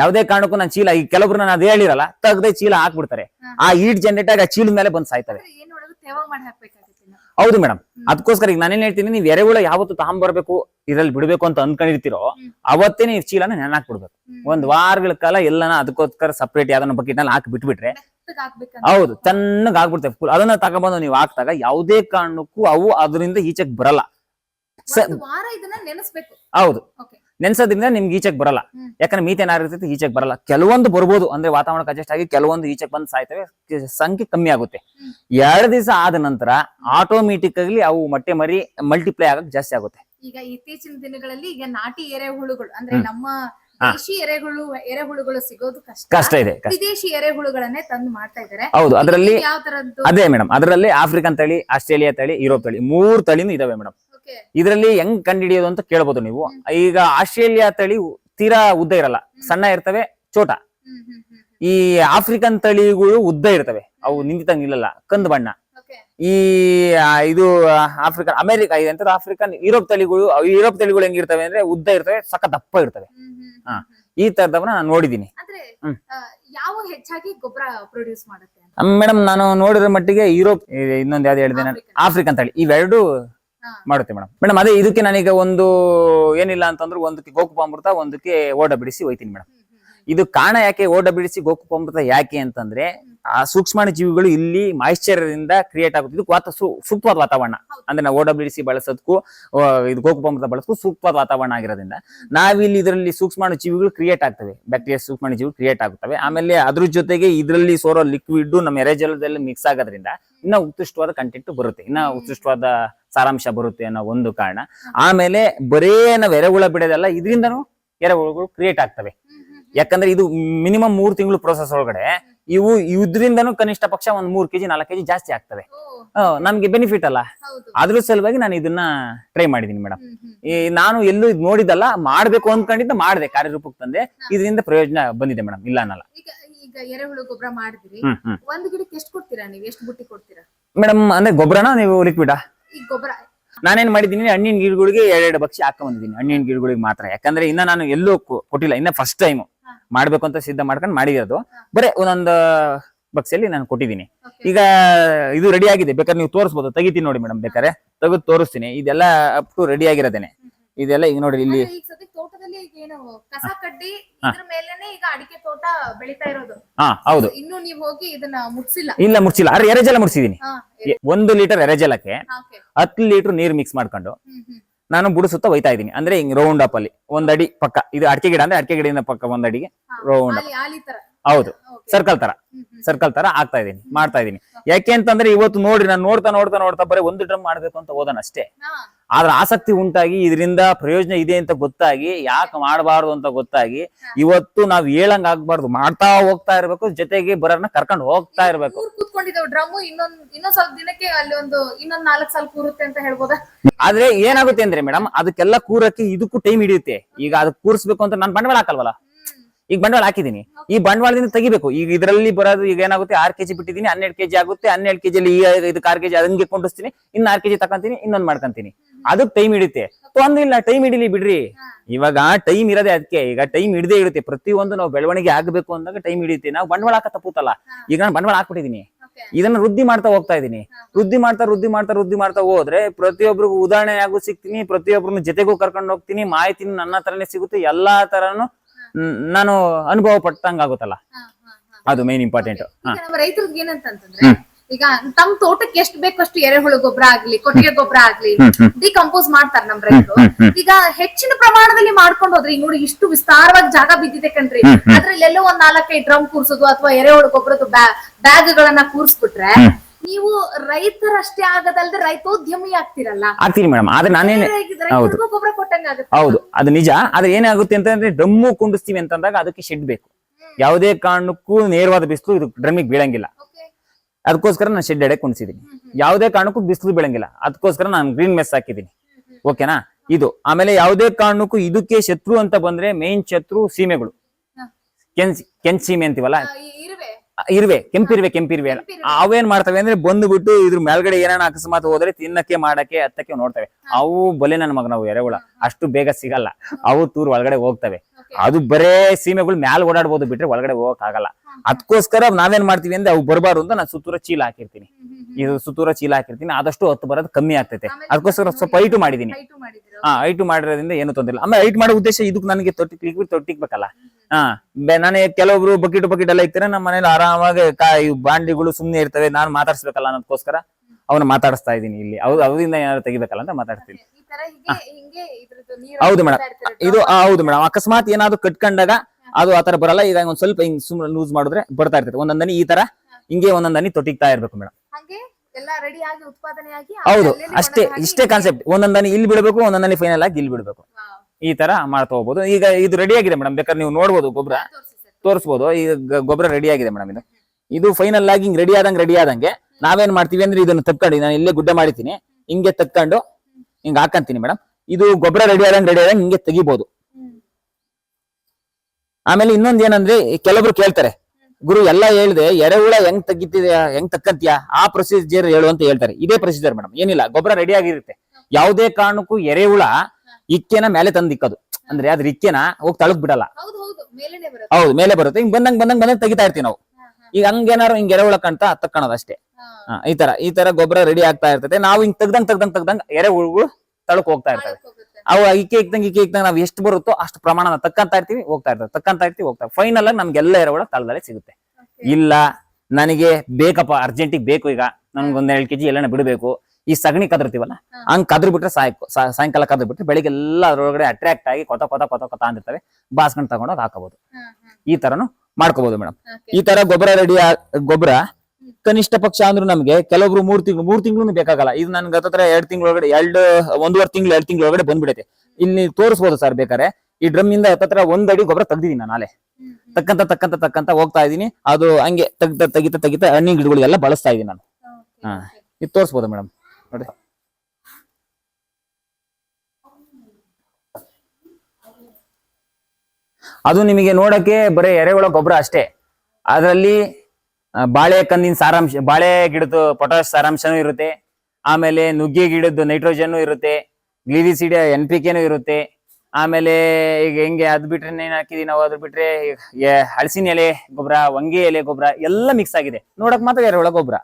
A: ಯಾವ್ದೇ ಕಾರಣಕ್ಕೂ ನಾನು ಚೀಲ ಈ ಕೆಲವೊಬ್ರು ನಾನು ಅದೇ ಹೇಳಿರಲ್ಲ ತೆಗ್ದೆ ಚೀಲ ಹಾಕ್ಬಿಡ್ತಾರೆ. ಆ ಹೀಟ್ ಜನರೇಟ್ ಆಗಿ ಆ ಚೀಲದ ಮೇಲೆ ಬಂದ್ ಸಾಯ್ತವೆ. ಹೌದು ಮೇಡಮ್. ಅದಕ್ಕೋಸ್ಕರ ಈಗ ನಾನೇನ್ ಹೇಳ್ತೀನಿ ನೀವು ಎರೆಹುಳ ಯಾವತ್ತು ತಗೊಂಬರ್ಬೇಕು ಇದ್ರಲ್ಲಿ ಬಿಡ್ಬೇಕು ಅಂತ ಅನ್ಕೊಂಡಿರ್ತೀರೋ. ಅವತ್ತೇ ನೀವು ಚೀಲನ ನೆನ
B: ಹಾಕ್ಬಿಡ್ಬೇಕು
A: ಒಂದ್ ವಾರಗಳ ಕಾಲ ಎಲ್ಲನ ಅದಕ್ಕೋಸ್ಕರ ಸಪ್ರೇಟ್ ಯಾವ್ದನ್ನ ಬಕೆಟ್ನಲ್ಲಿ ಹಾಕಿ ಬಿಟ್ಬಿಟ್ರೆ. ಹೌದು ಚೆನ್ನಾಗ್ ಆಗ್ಬಿಡ್ತೇವೆ ಫುಲ್ ಅದನ್ನ ತಗೊಂಡ್ಬಂದು ನೀವು ಹಾಕ್ದಾಗ ಯಾವುದೇ ಕಾರಣಕ್ಕೂ ಅವು ಅದರಿಂದ ಈಚೆಗೆ ಬರಲ್ಲ ಹೌದು. ನೆನ್ಸೋದ್ರಿಂದ ನಿಮ್ಗೆ ಈಚೆಗೆ ಬರಲ್ಲ. ಯಾಕಂದ್ರೆ ಮೀಥೇನ್ ಆಗಿರ್ತೈತಿ ಈಚೆಗೆ ಬರಲ್ಲ. ಕೆಲವೊಂದು ಬರ್ಬೋದು ಅಂದ್ರೆ ವಾತಾವರಣಕ್ಕೆ ಅಡ್ಜಸ್ಟ್ ಆಗಿ ಕೆಲವೊಂದು ಈಚೆಗೆ ಬಂದು ಸಾಯ್ತವೆ ಸಂಖ್ಯೆ ಕಮ್ಮಿ ಆಗುತ್ತೆ. ಎರಡು ದಿವಸ ಆದ ನಂತರ ಆಟೋಮೆಟಿಕ್ ಆಗಲಿ ಅವು ಮೊಟ್ಟೆ ಮರಿ ಮಲ್ಟಿಪ್ಲೈ ಆಗಕ್ ಜಾಸ್ತಿ ಆಗುತ್ತೆ.
B: ಈಗ ಇತ್ತೀಚಿನ ದಿನಗಳಲ್ಲಿ ಈಗ ನಾಟಿ ಎರೆಹುಳುಗಳು ಅಂದ್ರೆ ನಮ್ಮ. ದೇಶಿ ಎರೆಹುಳು ಎರೆಹುಳುಗಳು ಸಿಗೋದು ಕಷ್ಟ.
A: ಕಷ್ಟ ಇದೆ
B: ವಿದೇಶಿ ಎರೆಹುಳುಗಳನ್ನೇ ತಂದು ಮಾಡ್ತಾ ಇದಾರೆ.
A: ಹೌದು ಅದರಲ್ಲಿ ಅದೇ ಮೇಡಮ್ ಅದರಲ್ಲಿ ಆಫ್ರಿಕನ್ ತಳಿ ಆಸ್ಟ್ರೇಲಿಯಾ ತಳಿ ಯುರೋಪ್ ತಳಿ ಮೂರ್ ತಳಿನೂ ಇದಾವೆ ಮೇಡಮ್. ಇದರಲ್ಲಿ ಹೆಂಗ್ ಕಂಡಿಡಿಯೋದು ಅಂತ ಕೇಳ್ಬೋದು ನೀವು. ಈಗ ಆಸ್ಟ್ರೇಲಿಯಾ ತಳಿ ತೀರಾ ಉದ್ದ ಇರಲ್ಲ. ಸಣ್ಣ ಇರ್ತವೆ ಚೋಟ. ಈ ಆಫ್ರಿಕನ್ ತಳಿಗಳು ಉದ್ದ ಇರ್ತವೆ. ಅವು ನಿಂತಂಗ ನಿಲ್ಲಲ್ಲ ಕಂದು ಬಣ್ಣ. ಈ ಇದು ಆಫ್ರಿಕನ್ ಅಮೆರಿಕ ಇದೆ ಅಂತ ಆಫ್ರಿಕನ್ ಯುರೋಪ್ ತಳಿಗಳು ಯುರೋಪ್ ತಳಿಗಳು ಹೆಂಗಿರ್ತವೆ ಅಂದ್ರೆ ಉದ್ದ ಇರ್ತವೆ ಸಕ್ಕ ದಪ್ಪ ಇರ್ತವೆ. ಹಾ. ಈ ತರದವನ್ನ ನಾನು ನೋಡಿದೀನಿ.
B: ಅಂದ್ರೆ
A: ಹ್ಮ್.
B: ಯಾವ ಹೆಚ್ಚಾಗಿ ಗೊಬ್ಬರ ಪ್ರೊಡ್ಯೂಸ್ ಮಾಡುತ್ತೆ ಅಂತ?
A: ಮೇಡಮ್ ನಾನು ನೋಡಿದ ಮಟ್ಟಿಗೆ ಯುರೋಪ್ ಇನ್ನೊಂದ್ ಯಾವ್ದು ಹೇಳಿದೆ ನಾನು. ಆಫ್ರಿಕನ್ ತಳಿ. ಇವೆರಡು. ಮಾಡುತ್ತೆ ಮೇಡಮ್. ಮೇಡಮ್ ಅದೇ ಇದಕ್ಕೆ ನಾನೀಗ ಒಂದು ಏನಿಲ್ಲ ಅಂತಂದ್ರೆ ಒಂದಕ್ಕೆ ಗೋಕುಪಾಮೃತ ಒಂದಕ್ಕೆ ಓಡ ಬಿಡಿಸಿ ಹೋಯ್ತೀನಿ ಮೇಡಮ್. ಇದು ಕಾರಣ ಯಾಕೆ ಓಡ ಬಿಡಿಸಿ ಗೋಕುಪಾಮೃತ ಯಾಕೆ ಅಂತಂದ್ರೆ ಆ ಸೂಕ್ಷ್ಮಾಣು ಜೀವಿಗಳು ಇಲ್ಲಿ ಮಾಯಿಶ್ಚರ್ಯದಿಂದ ಕ್ರಿಯೇಟ್ ಆಗುತ್ತೆ. ಇದು ವಾತ ಸೂಕ್ತವಾದ ವಾತಾವರಣ. ಅಂದ್ರೆ ನಾವು ಓಡ ಬಿಡಿಸಿ ಬಳಸೋದಕ್ಕೂ ಇದು ಗೋಕುಪಾಮೃತ ಬಳಸಕ್ಕೂ ಸೂಕ್ತವಾದ ವಾತಾವರಣ ಆಗಿರೋದ್ರಿಂದ. ನಾವಿಲ್ಲಿ ಇದರಲ್ಲಿ ಸೂಕ್ಷ್ಮಾಣು ಜೀವಿಗಳು ಕ್ರಿಯೇಟ್ ಆಗ್ತವೆ. ಬ್ಯಾಕ್ಟೀರಿಯಾ ಸೂಕ್ಷ್ಮಾಣು ಜೀವಿಗಳು ಕ್ರಿಯೇಟ್ ಆಗುತ್ತವೆ. ಆಮೇಲೆ ಅದ್ರ ಜೊತೆಗೆ ಇದರಲ್ಲಿ ಸೋರೋ ಲಿಕ್ವಿಡ್ ನಮ್ಮ ಎರೆಜಲದಲ್ಲಿ ಮಿಕ್ಸ್ ಆಗೋದ್ರಿಂದ ಇನ್ನ ಉತ್ಕೃಷ್ಟವಾದ ಕಂಟೆಂಟ್ ಬರುತ್ತೆ. ಇನ್ನ ಉತ್ಕೃಷ್ಟವಾದ ಸಾರಾಂಶ ಬರುತ್ತೆ ಅನ್ನೋ ಒಂದು ಕಾರಣ. ಆಮೇಲೆ ಬರೇ ನಾವು ಎರೆಹುಳ ಬಿಡೋದಲ್ಲ ಇದರಿಂದನೂ ಎರೆಹುಳುಗಳು ಕ್ರಿಯೇಟ್ ಆಗ್ತವೆ. ಯಾಕಂದ್ರೆ ಇದು ಮಿನಿಮಮ್ ಮೂರು ತಿಂಗಳು ಪ್ರೊಸೆಸ್ ಒಳಗಡೆ ಇವು ಇದ್ರಿಂದನೂ ಕನಿಷ್ಠ ಪಕ್ಷ ಒಂದ್ ಮೂರ್ ಕೆಜಿ ನಾಲ್ಕು ಕೆಜಿ ಜಾಸ್ತಿ ಆಗ್ತವೆ. ನಮ್ಗೆ ಬೆನಿಫಿಟ್ ಅಲ್ಲ. ಅದ್ರ ಸಲುವಾಗಿ ನಾನು ಇದನ್ನ ಟ್ರೈ ಮಾಡಿದೀನಿ ಮೇಡಮ್ ನಾನು ಎಲ್ಲೂ ಇದ್ ನೋಡಿದಲ್ಲ ಮಾಡ್ಬೇಕು ಅನ್ಕೊಂಡಿದ್ದ ಮಾಡಿದೆ. ಕಾರ್ಯರೂಪಕ್ಕೆ ತಂದೆ. ಇದರಿಂದ ಪ್ರಯೋಜನ ಬಂದಿದೆ ಮೇಡಮ್ ಇಲ್ಲ ಅನ್ನಲ್ಲ.
B: ಈಗ ಎರೆಹುಳು ಗೊಬ್ಬರ ಮಾಡಿದ್ರಿ.
A: ಹ್ಮ್ ಹ್ಮ್.
B: ಗಿಡಕ್ಕೆ ಎಷ್ಟು ಕೊಡ್ತೀರಾ ನೀವು? ಎಷ್ಟು ಬುಟ್ಟಿ ಕೊಡ್ತೀರಾ?
A: ಮೇಡಮ್ ಅಂದ್ರೆ ಗೊಬ್ಬರನ ನೀವು ಲಿಕ್ವಿಡಾ
B: ಈ ಗೊಬ್ಬರ.
A: ನಾನೇನ್ ಮಾಡಿದೀನಿ ಹಣ್ಣಿನ ಗಿಡಗಳಿಗೆ ಎರಡೆರಡು ಬಕ್ಷಿ ಹಾಕೊಂಡ್ ಬಂದಿದ್ದೀನಿ ಹಣ್ಣಿನ ಗಿಡಗಳಿಗೆ ಮಾತ್ರ. ಯಾಕಂದ್ರೆ ಇನ್ನ ನಾನು ಎಲ್ಲೂ ಕೊ- ಕೊಟ್ಟಿಲ್ಲ. ಇನ್ನ ಫಸ್ಟ್ ಟೈಮ್. ಮಾಡ್ಬೇಕು ಅಂತ ಸಿದ್ಧ ಮಾಡ್ಕೊಂಡು ಮಾಡಿರೋದು. ಬರೇ ಒಂದೊಂದು ಬಕ್ಸಿಯಲ್ಲಿ ನಾನು ಕೊಟ್ಟಿದ್ದೀನಿ.
B: Okay.
A: ಈಗ ಇದು ರೆಡಿ ಆಗಿದೆ. ಬೇಕಾದ್ರೆ ನೀವು ತೋರಿಸ್ಬೋದು. ತೆಗಿತೀನಿ ನೋಡಿ ಮೇಡಮ್ ಬೇಕಾದ್ರೆ ತೆಗೆದು ತೋರಿಸ್ತೀನಿ. ಇದೆಲ್ಲ ಅಪ್ ಟು ರೆಡಿ ಆಗಿರೋದೇನೆ. ಇದೆಲ್ಲ ಈಗ ನೋಡಿ ಇಲ್ಲಿ
B: ಇಲ್ಲ ಈಗ ಸದ್ಯ ತೋಟದಲ್ಲಿ ಈಗ ಏನು ಕಸ ಕಡ್ಡಿ ಇದ್ರ ಮೇಲೆನೆ ಈಗ ಅಡಿಕೆ ತೋಟ ಬೆಳಿತಾ ಇರೋದು.
A: ಹಾ ಹೌದು.
B: ಇನ್ನು ನೀವು ಹೋಗಿ ಇದನ್ನ ಮುಟ್ಸಿಲ್ಲ.
A: ಇಲ್ಲ ಮುಡ್ಸಿಲ್ಲ ಅರೆ ಎರೆಜಲ ಮುಡ್ಸಿದೀನಿ
B: ಹಾ
A: ಎ- ಒಂದು ಲೀಟರ್ ಎರೆಜಲಕ್ಕೆ
B: ಓಕೆ.
A: ಹತ್ತು ಲೀಟರ್ ನೀರ್ ಮಿಕ್ಸ್ ಮಾಡ್ಕೊಂಡು
B: ಹ್ಮ್ ಹ್ಮ್.
A: ನಾನು ಬುಡಿಸುತ್ತಾ ಹೋಯ್ತಾ ಇದೀನಿ ಅಂದ್ರೆ ಹಿಂಗ್ ರೌಂಡ್ ಅಪ್ ಅಲ್ಲಿ. ಒಂದ್ ಅಡಿ ಪಕ್ಕ. ಇದು ಅಡಿಕೆ ಗಿಡ ಅಂದ್ರೆ ಅಡಿಕೆ ಗಿಡದಿಂದ ಪಕ್ಕ ಒಂದ್ ಅಡಿಗೆ
B: ಹಾ,
A: Round.
B: ಆಲಿ ಆಲಿ ತರ.
A: ಹೌದು. ಸರ್ಕಲ್ ತರ.
B: ಹ್ಮ್ ಹ್ಮ್.
A: ಸರ್ಕಲ್ ತರ ಆಗ್ತಾ ಇದೀನಿ ಮಾಡ್ತಾ ಇದೀನಿ ಯಾಕೆ ಅಂತಂದ್ರೆ ಇವತ್ತು ನೋಡ್ರಿ ನಾನು ನೋಡ್ತಾ ನೋಡ್ತಾ ನೋಡ್ತಾ ಬರೀ ಒಂದು ಡ್ರಮ್ ಮಾಡ್ಬೇಕು ಅಂತ ಹೋದನ್ ಅಷ್ಟೇ
B: ಹಾ,
A: ಆದ್ರೆ ಆಸಕ್ತಿ ಉಂಟಾಗಿ ಇದರಿಂದ ಪ್ರಯೋಜನ ಇದೆ ಅಂತ ಗೊತ್ತಾಗಿ ಯಾಕೆ ಮಾಡಬಾರ್ದು ಅಂತ ಗೊತ್ತಾಗಿ ಇವತ್ತು ನಾವ್ ಹೇಳಂಗ್ ಆಗ್ಬಾರ್ದು. ಮಾಡ್ತಾ ಹೋಗ್ತಾ ಇರ್ಬೇಕು ಜೊತೆಗೆ ಬರೋರ್ನ ಕರ್ಕೊಂಡು ಹೋಗ್ತಾ ಇರ್ಬೇಕು.
B: ಕೂತ್ಕೊಂಡಿದ್ದಾವೆ ಡ್ರಮ್ ಇನ್ನೊಂದ್ ಇನ್ನೊಂದ್ ಸ್ವಲ್ಪ ದಿನಕ್ಕೆ ಅಲ್ಲಿ ಒಂದು ಇನ್ನೊಂದ್ ನಾಲ್ಕು ಸಾಲ ಕೂರುತ್ತೆ ಅಂತ ಹೇಳ್ಬೋದಾ?
A: ಆದ್ರೆ ಏನಾಗುತ್ತೆ ಅಂದ್ರೆ ಮೇಡಮ್ ಅದಕ್ಕೆಲ್ಲ ಕೂರಕ್ಕೆ ಇದಕ್ಕೂ ಟೈಮ್ ಹಿಡಿಯುತ್ತೆ. ಈಗ ಅದಕ್ಕೆ ಕೂರಿಸ್ಬೇಕು ಅಂತ ನಾನು ಬಂಡವಾಳ ಹಾಕಲ್ವಲ್ಲ? ಈಗ ಬಂಡವಾಳ ಹಾಕಿದೀನಿ. ಈ ಬಂಡವಾಳದಿಂದ ತೆಗಿಬೇಕು. ಈಗ ಇದರಲ್ಲಿ ಬರೋದು ಈಗ ಏನಾಗುತ್ತೆ? ಆರ್ ಕೆಜಿ ಬಿಟ್ಟಿದ್ದೀನಿ ಹನ್ನೆರಡು ಕೆಜಿ ಆಗುತ್ತೆ. ಹನ್ನೆರಡು ಕೆಜಿಲಿ ಈ ಇದಕ್ಕೆ ಆರ್ ಕೆಜಿ ಹಂಗೆ ಕೊಂಡಿಸ್ತೀನಿ ಇನ್ನು ಆರ್ ಕೆಜಿ ತಕೊಂತೀನಿ ಇನ್ನೊಂದು ಮಾಡ್ಕೊಂತೀನಿ. ಅದಕ್ಕೆ ಟೈಮ್ ಹಿಡಿಯುತ್ತೆ. ತೊಂದಿಲ್ಲ ಟೈಮ್ ಹಿಡಿಲಿ ಬಿಡ್ರಿ. ಇವಾಗ ಟೈಮ್ ಇರೋದೇ ಅದಕ್ಕೆ ಈಗ ಟೈಮ್ ಹಿಡದೇ ಇರುತ್ತೆ. ಪ್ರತಿಯೊಂದು ನಾವು ಬೆಳವಣಿಗೆ ಆಗಬೇಕು ಅಂದಾಗ ಟೈಮ್ ಹಿಡಿಯುತ್ತೆ. ನಾವು ಬಂಡವಾಳ ಹಾಕ ತಪ್ಪುತ್ತಲ್ಲ ಈಗ ನಾನು ಬಂಡವಾಳ ಹಾಕ್ಬಿಟ್ಟಿದೀನಿ. ಇದನ್ನ ವೃದ್ಧಿ ಮಾಡ್ತಾ ಹೋಗ್ತಾ ಇದೀನಿ ವೃದ್ಧಿ ಮಾಡ್ತಾ ವೃದ್ಧಿ ಮಾಡ್ತಾ ವೃದ್ಧಿ ಮಾಡ್ತಾ ಹೋದ್ರೆ ಪ್ರತಿಯೊಬ್ಬರಿಗೂ ಉದಾಹರಣೆಯಾಗೂ ಸಿಗ್ತೀನಿ. ಪ್ರತಿಯೊಬ್ಬರನ್ನು ಜೊತೆಗೂ ಕರ್ಕೊಂಡು ಹೋಗ್ತೀನಿ. ಮಾಹಿತಿನೂ ನನ್ನ ತರನೇ ಸಿಗುತ್ತೆ. ಎಲ್ಲಾ ತರನು ನಾನು ಅನುಭವ ಪಟ್ಟಂಗ ಆಗುತ್ತಲ್ಲ? ಅದು ಮೇನ್ ಇಂಪಾರ್ಟೆಂಟ್
B: ಈಗ ನಮ್ಮ ರೈತರಿಗೆ ಏನಂತಂದ್ರೆ ಈಗ ತಮ್ ತೋಟಕ್ಕೆ ಎಷ್ಟು ಬೇಕು ಅಷ್ಟು ಎರೆಹುಳು ಗೊಬ್ಬರ ಆಗ್ಲಿ ಕೊಟ್ಟಿಗೆ ಗೊಬ್ಬರ ಆಗ್ಲಿ ಡಿಕಂಪೋಸ್ ಮಾಡ್ತಾರೆ ನಮ್ ರೈತರು. ಈಗ ಹೆಚ್ಚಿನ ಪ್ರಮಾಣದಲ್ಲಿ ಮಾಡ್ಕೊಂಡು ಹೋದ್ರೆ ಈಗ ನೋಡಿ ಇಷ್ಟು ವಿಸ್ತಾರವಾಗಿ ಜಾಗ ಬಿದ್ದಿದೆ ಕಣ್ರಿ. ಅದ್ರಲ್ಲಿ ಎಲ್ಲೋ ಒಂದ್ ನಾಲ್ಕೈದು ಡ್ರಮ್ ಕೂರ್ಸೋದು ಅಥವಾ ಎರೆಹುಳು ಗೊಬ್ಬರದ ಬ್ಯಾಗ್ ಗಳನ್ನ ಕೂರ್ಸ್ಬಿಟ್ರೆ. ನೀವು ರೈತರಷ್ಟೇ ಆಗದಲ್ದೆ ರೈತೋದ್ಯಮಿ ಆಗ್ತಿರಲ್ಲ?
A: ಆಗ್ತೀನಿ ಮೇಡಮ್. ಆದ್ರೆ ನಾನೇನು ಹೌದು.
B: ಗೊಬ್ಬರ ಕೊಟ್ಟಂಗ ಆಗುತ್ತೆ.
A: ಹೌದು. ಅದು ನಿಜ. ಆದ್ರೆ ಏನಾಗುತ್ತೆ ಅಂತಂದ್ರೆ ಡ್ರಮ್ಮು ಕುಂಡಿಸ್ತೀವಿ ಅಂತಂದಾಗ ಅದಕ್ಕೆ ಶೆಡ್ ಬೇಕು. ಯಾವುದೇ ಕಾರಣಕ್ಕೂ ನೇರವಾದ ಬಿಸಿಲು ಇದು ಡ್ರಮ್ಮಿಗೆ ಬೀಳಂಗಿಲ್ಲ. ಅದಕ್ಕೋಸ್ಕರ ನಾನು ಶೆಡ್ ಎಡೆ ಕುಣಿಸಿದೀನಿ ಯಾವುದೇ ಕಾರಣಕ್ಕೂ ಬಿಸಿಲು ಬೀಳಂಗಿಲ್ಲ. ಅದಕ್ಕೋಸ್ಕರ ನಾನು ಗ್ರೀನ್ ಮೆಸ್ ಹಾಕಿದ್ದೀನಿ ಓಕೆನಾ ಇದು. ಆಮೇಲೆ ಯಾವುದೇ ಕಾರಣಕ್ಕೂ ಇದಕ್ಕೆ ಶತ್ರು ಅಂತ ಬಂದ್ರೆ ಮೇನ್ ಶತ್ರು ಸೀಮೆಗಳು.
B: ಕೆನ್
A: ಕೆನ್ ಕೆಂಚ್ ಸೀಮೆ ಅಂತೀವಲ್ಲ?
B: ಇರುವೆ
A: ಕೆಂಪಿರ್ವೆ ಕೆಂಪಿರ್ವೆ. ಅವೇನ್ ಮಾಡ್ತವೆ ಅಂದ್ರೆ ಬಂದ್ಬಿಟ್ಟು ಇದ್ರ ಮೇಲ್ಗಡೆ ಏನಾನ ಅಕಸ್ಮಾತ್ ಹೋದ್ರೆ ತಿನ್ನಕ್ಕೆ ಮಾಡಕ್ಕೆ ಹತ್ತಕ್ಕೆ ನೋಡ್ತವೆ. ಅವು ಬಲೆ ನನ್ನ ಮಗ ನಾವು ಎರೆಹುಳ. ಅಷ್ಟು ಬೇಗ ಸಿಗಲ್ಲ. ಅವು ತೂರ್ ಒಳಗಡೆ ಹೋಗ್ತವೆ. ಅದು ಬರೇ ಸೀಮೆಗಳು ಮ್ಯಾಲ್ ಓಡಾಡ್ಬೋದು ಬಿಟ್ರೆ ಒಳಗಡೆ ಹೋಗಕ್ ಆಗಲ್ಲ ಅದಕ್ಕೋಸ್ಕರ ನಾವೇನ್ ಮಾಡ್ತೀವಿ ಅಂದ್ರೆ ಅವು ಬರಬಾರ್ದು ಅಂತ ನಾನು ಸುತ್ತೂರ ಚೀಲ ಹಾಕಿರ್ತೀನಿ. ಇದು ಸುತ್ತೂರ ಚೀಲ ಹಾಕಿರ್ತೀನಿ. ಆದಷ್ಟು ಹತ್ತು ಬರೋದು ಕಮ್ಮಿ ಆಗ್ತೈತೆ. ಅದಕ್ಕೋಸ್ಕರ ಸ್ವಲ್ಪ ಐಟು ಮಾಡಿದೀನಿ? ಹಾ ಐಟು ಮಾಡಿರೋದ್ರಿಂದ ಏನು ತೊಂದ್ರೆ ಇಲ್ಲ. ಆಮೇಲೆ ಹೈಟ್ ಮಾಡೋ ಉದ್ದೇಶ ಇದಕ್ಕೆ ನನಗೆ ತೊಟ್ಟಿ ಲಿಕ್ವಿಡ್ ತೊಟ್ಟಿಕ್ಬೇಕಲ್ಲ ಹಾ ನಾನೇ ಕೆಲವೊಬ್ರು ಬಕೆಟ್ ಬಕೆಟ್ ಎಲ್ಲ ಇರ್ತಾರೆ. ನಮ್ಮ ಮನೇಲಿ ಆರಾಮಾಗಿ ಬಾಂಡಿಗಳು ಸುಮ್ನೆ ಇರ್ತವೆ. ನಾನು ಮಾತಾಡ್ಸ್ಬೇಕಲ್ಲ ಅನ್ನೋದಕ್ಕೋಸ್ಕರ ಅವನ್ನ ಮಾತಾಡಿಸ್ತಾ ಇದೀನಿ ಇಲ್ಲಿ. ಅವ್ರು ಅವರಿಂದ ಏನಾದ್ರು ತೆಗಿಬೇಕಲ್ಲ ಅಂತ ಮಾತಾಡ್ತೀನಿ. ಹೌದು ಮೇಡಮ್. ಇದು ಹೌದು ಮೇಡಮ್. ಅಕಸ್ಮಾತ್ ಏನಾದ್ರು ಕಟ್ಕೊಂಡಾಗ ಅದು ಆತರ ಬರಲ್ಲ. ಈಗ ಒಂದ್ ಸ್ವಲ್ಪ ಹಿಂಗ್ ಸುಮ್ಮನೆ ಲೂಸ್ ಮಾಡಿದ್ರೆ ಬರ್ತಾ ಇರ್ತದೆ ಒಂದೊಂದನಿ ಈ ತರ ಹಿಂಗೆ ಒಂದೊಂದನಿ ತೊಟ್ಟಿಗ್ತಾ ಇರ್ಬೇಕು ಮೇಡಮ್. ಹೌದು ಅಷ್ಟೇ ಇಷ್ಟೇ ಕಾನ್ಸೆಪ್ಟ್ ಒಂದೊಂದನಿ ಇಲ್ಲಿ ಬಿಡಬೇಕು ಒಂದೊಂದನಿ ಫೈನಲ್ ಆಗಿ ಇಲ್ಲಿ ಬಿಡಬೇಕು. ಈ ತರ ಮಾಡ್ತಾ ಹೋಗ್ಬೋದು. ಈಗ ಇದು ರೆಡಿ ಆಗಿದೆ ಮೇಡಮ್. ಬೇಕಾದ್ರೆ ನೀವು ನೋಡ್ಬೋದು ಗೊಬ್ಬರ
B: ತೋರ್ಸಿ ಸರ್.
A: ತೋರಿಸ್ಬೋದು. ಈಗ ಗೊಬ್ಬರ ರೆಡಿ ಆಗಿದೆ ಮೇಡಮ್ ಇದು. ಇದು ಫೈನಲ್ ಆಗಿ ಹಿಂಗ್ ರೆಡಿ ಆದಂಗೆ ರೆಡಿ ಆದಂಗೆ ನಾವೇನ್ ಮಾಡ್ತೀವಿ ಅಂದ್ರೆ ಇದನ್ನ ತಕ್ಕೊಂಡು ನಾನು ಇಲ್ಲೇ ಗುಡ್ಡ ಮಾಡಿತೀನಿ ಹಿಂಗೆ ತಕ್ಕೊಂಡು ಹಿಂಗ್ ಹಾಕಂತೀನಿ ಮೇಡಮ್. ಇದು ಗೊಬ್ಬರ ರೆಡಿ ಆದಂಗೆ ರೆಡಿ ಆದಂಗೆ ಹಿಂಗೆ ತೆಗಿಬಹುದು ಆಮೇಲೆ ಇನ್ನೊಂದ್ ಏನಂದ್ರೆ ಕೆಲವರು ಕೇಳ್ತಾರೆ. ಗುರು ಎಲ್ಲ ಹೇಳಿದೆ ಎರೆಹುಳ ಹೆಂಗ್ ತೆಗಿತಿದ್ಯಾ ಹೆಂಗ್ ತಕ್ಕಂತೀಯಾ ಆ ಪ್ರೊಸೀಜರ್ ಹೇಳು ಅಂತ ಹೇಳ್ತಾರೆ. ಇದೇ ಪ್ರೊಸೀಜರ್ ಮೇಡಮ್ ಏನಿಲ್ಲ ಗೊಬ್ಬರ ರೆಡಿ ಆಗಿರುತ್ತೆ. ಯಾವುದೇ ಕಾರಣಕ್ಕೂ ಎರೆಹುಳ ಇಕ್ಕೆನ ಮೇಲೆ ತಂದಿಕ್ಕದು. ಅಂದ್ರೆ ಅದ್ರ ಇಕ್ಕೆನ ಹೋಗಿ ತಳಗ್ ಬಿಡಲ್ಲ.
B: ಹೌದು
A: ಮೇಲೆ ಬರುತ್ತೆ. ಹಿಂಗ್ ಬಂದಂಗ್ ಬಂದಂಗ್ ಬಂದಂಗ್ ತೆಗಿತಾ ಇರ್ತೀವಿ ನಾವು. ಈಗ ಹಂಗೇನಾರು ಹಿಂಗ್ ಎರೆಹುಳ ಕಾಣ್ತಾ ತಕ್ಕಣೋದು ಅಷ್ಟೇ. ಈ ತರ ಈ ತರ ಗೊಬ್ಬರ ರೆಡಿ ಆಗ್ತಾ ಇರ್ತದೆ. ನಾವು ಹಿಂಗ್ ತೆಗ್ದಂಗ್ ತೆಗ್ದಂಗ್ ತೆಗ್ದಂಗ್ ಎರೆಹುಳುಗಳು ತಳಕ್ ಹೋಗ್ತಾ ಇರ್ತವೆ. ಅವು ಇಕ್ಕೆ ಇಕ್ಕಂಗೆ ಇಕ್ಕೆ ಇಕ್ಕಂಗೆ ನಾವು ಎಷ್ಟು ಬರುತ್ತೋ ಅಷ್ಟು ಪ್ರಮಾಣ ತಕ್ಕಂತ ಇರ್ತೀವಿ ಹೋಗ್ತಾ ಇರ್ತದೆ ತಕ್ಕಂತ ಇರ್ತೀವಿ ಹೋಗ್ತಾ ಫೈನಲ್ ಆಗಿ ನಮ್ಗೆಲ್ಲ ಎರೆಹುಳ ತಳದಲ್ಲೇ ಸಿಗುತ್ತೆ. ಇಲ್ಲ ನನಗೆ ಬೇಕಪ್ಪ ಅರ್ಜೆಂಟಿಗೆ ಬೇಕು ಈಗ. ನನ್ಗೆ ಒಂದ್ ಎರಡ್ ಕೆಜಿ ಎಲ್ಲನ ಬಿಡಬೇಕು. ಈ ಸಗಣಿ ಕದರ್ತೀವಲ್ಲ. ಹಂಗ್ ಕದ್ರ ಬಿಟ್ರೆ ಸಾಕು ಸಾ- ಸಾಯಂಕಾಲ ಕದ್ರ ಬಿಟ್ರೆ ಬೆಳಿಗ್ಗೆ ಎಲ್ಲ ಅದರೊಳಗಡೆ ಅಟ್ರಾಕ್ಟ್ ಆಗಿ ಕೊತ ಕೊತ ಕೊತ ಕೊತ ಅಂದಿರ್ತವೆ. ಬಾಸ್ಕೊಂಡು ತಗೊಂಡೋಗಿ ಹಾಕಬಹುದು. ಈ ತರನು ಮಾಡ್ಕೋಬಹುದು ಮೇಡಮ್ ಈ ತರ ಗೊಬ್ಬರ ರೆಡಿ ಗೊಬ್ಬರ ಕನಿಷ್ಠ ಪಕ್ಷ ಅಂದ್ರೂ ನಮಗೆ ಕೆಲವೊಬ್ರು ಮೂರ್ ತಿಂಗಳು ಮೂರ್ ತಿಂಗಳು ಬೇಕಾಗಲ್ಲ. ಇದು ನನ್ಗೆ ಹತ್ತತ್ರ ಎರಡ್ ತಿಂಗಳೊಳಗಡೆ ಎರಡು ಒಂದೂವರೆ ತಿಂಗಳು ಎರಡ್ ತಿಂಗಳೊಳಗಡೆ ಬಂದ್ಬಿಡೈತೆ ಇಲ್ಲಿ ತೋರಿಸ್ಬೋದು ಸರ್ ಬೇಕಾರೆ ಈ ಡ್ರಮ್ ಇಂದ ಹತ್ತತ್ರ ಒಂದ್ ಅಡಿ ಗೊಬ್ಬರ ತೆಗ್ದಿದ್ದೀನಿ ನಾನು ನಾಳೆ. ತಕ್ಕಂತ ತಕ್ಕಂತ ತಕ್ಕಂತ ಹೋಗ್ತಾ ಇದೀನಿ. ಅದು ಹಂಗೆ ತೆಗ್ದ ತೆಗಿತ ತೆಗಿತ ಹಣ್ಣಿನ ಗಿಡಗಳಿಗೆಲ್ಲ ಬಳಸ್ತಾ ಇದೀನಿ ನಾನು. ಹಾ. ಇದು ತೋರಿಸ್ಬೋದು ಮೇಡಮ್ ನೋಡಿ. ಅದು ನಿಮಗೆ ನೋಡಕ್ಕೆ ಬರೀ ಎರೆಹುಳ ಗೊಬ್ಬರ ಅಷ್ಟೇ. ಅದರಲ್ಲಿ ಬಾಳೆ ಕಂದಿನ ಸಾರಾಂಶ ಬಾಳೆ ಗಿಡದ ಪೊಟಾಶ್ ಸಾರಾಂಶನೂ ಇರುತ್ತೆ. ಆಮೇಲೆ ನುಗ್ಗೆ ಗಿಡದ ನೈಟ್ರೋಜನ್ ಇರುತ್ತೆ. ಗ್ಲಿರಿಸಿಡ ಎನ್ ಪಿ ಕೆನೂ ಇರುತ್ತೆ. ಆಮೇಲೆ ಈಗ ಹೆಂಗೆ ಅದ್ ಬಿಟ್ರೆ ಏನ್ ಹಾಕಿದೀವಿ ನಾವು? ಅದ್ರ ಬಿಟ್ರೆ ಹಳಸಿನ ಎಲೆ ಗೊಬ್ಬರ ಹೊಂಗೆ ಎಲೆ ಗೊಬ್ಬರ ಎಲ್ಲ ಮಿಕ್ಸ್ ಆಗಿದೆ. ನೋಡಕ್ ಮಾತ್ರ ಎರೆಹುಳ ಗೊಬ್ಬರ?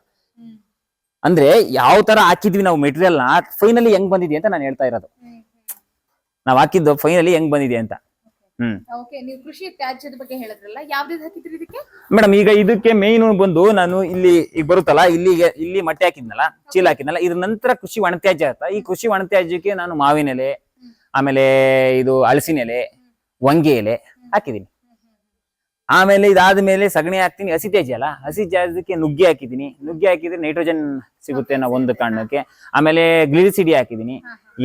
A: ಅಂದ್ರೆ ಯಾವ ತರ ಹಾಕಿದ್ವಿ ನಾವು ಮೆಟೀರಿಯಲ್ನ ಫೈನಲಿ ಹೆಂಗ್ ಬಂದಿದೆ ಅಂತ ನಾನು ಹೇಳ್ತಾ ಇರೋದು. ನಾವ್ ಹಾಕಿದ್ದು ಫೈನಲಿ ಹೆಂಗ್ ಬಂದಿದೆ ಅಂತ.
B: ಓಕೆ ನೀವು ಕೃಷಿ ತ್ಯಾಜ್ಯದ ಬಗ್ಗೆ ಹೇಳಿದ್ರಲ್ಲ ಯಾವ್ದು ಹಾಕಿದ್ರಿ ಇದಕ್ಕೆ?
A: ಮೇಡಮ್ ಈಗ ಇದಕ್ಕೆ ಮೇನ್ ಬಂದು ನಾನು ಇಲ್ಲಿ ಈಗ ಬರುತ್ತಲ್ಲ ಇಲ್ಲಿಗೆ ಇಲ್ಲಿ ಮಟ್ಟೆ ಹಾಕಿದ್ನಲ್ಲ ಚೀಲ ಹಾಕಿದ್ನಲ್ಲ ಇದ್ರ ನಂತರ ಕೃಷಿ ಒಣತ್ಯಾಜ್ಯ ಆಯ್ತಾ? ಈ ಕೃಷಿ ಒಣತ್ಯಾಜ್ಯಕ್ಕೆ ನಾನು ಮಾವಿನ ಎಲೆ ಆಮೇಲೆ ಇದು ಹಲಸಿನ ಎಲೆ ವಂಗೆ ಎಲೆ ಹಾಕಿದೀನಿ ಆಮೇಲೆ ಇದಾದ ಮೇಲೆ ಸಗಣಿ ಹಾಕ್ತೀನಿ ಹಸಿ ತ್ಯಾಜ್ಯ ಅಲ್ಲ ಹಸಿ ತ್ಯಾಜ್ಯಕ್ಕೆ ನುಗ್ಗೆ ಹಾಕಿದೀನಿ ನುಗ್ಗೆ ಹಾಕಿದ್ರೆ ನೈಟ್ರೋಜನ್ ಸಿಗುತ್ತೆ ಅನ್ನೋ ಒಂದು ಕಾರಣಕ್ಕೆ. ಆಮೇಲೆ ಗ್ಲಿಸಿಡಿ ಹಾಕಿದೀನಿ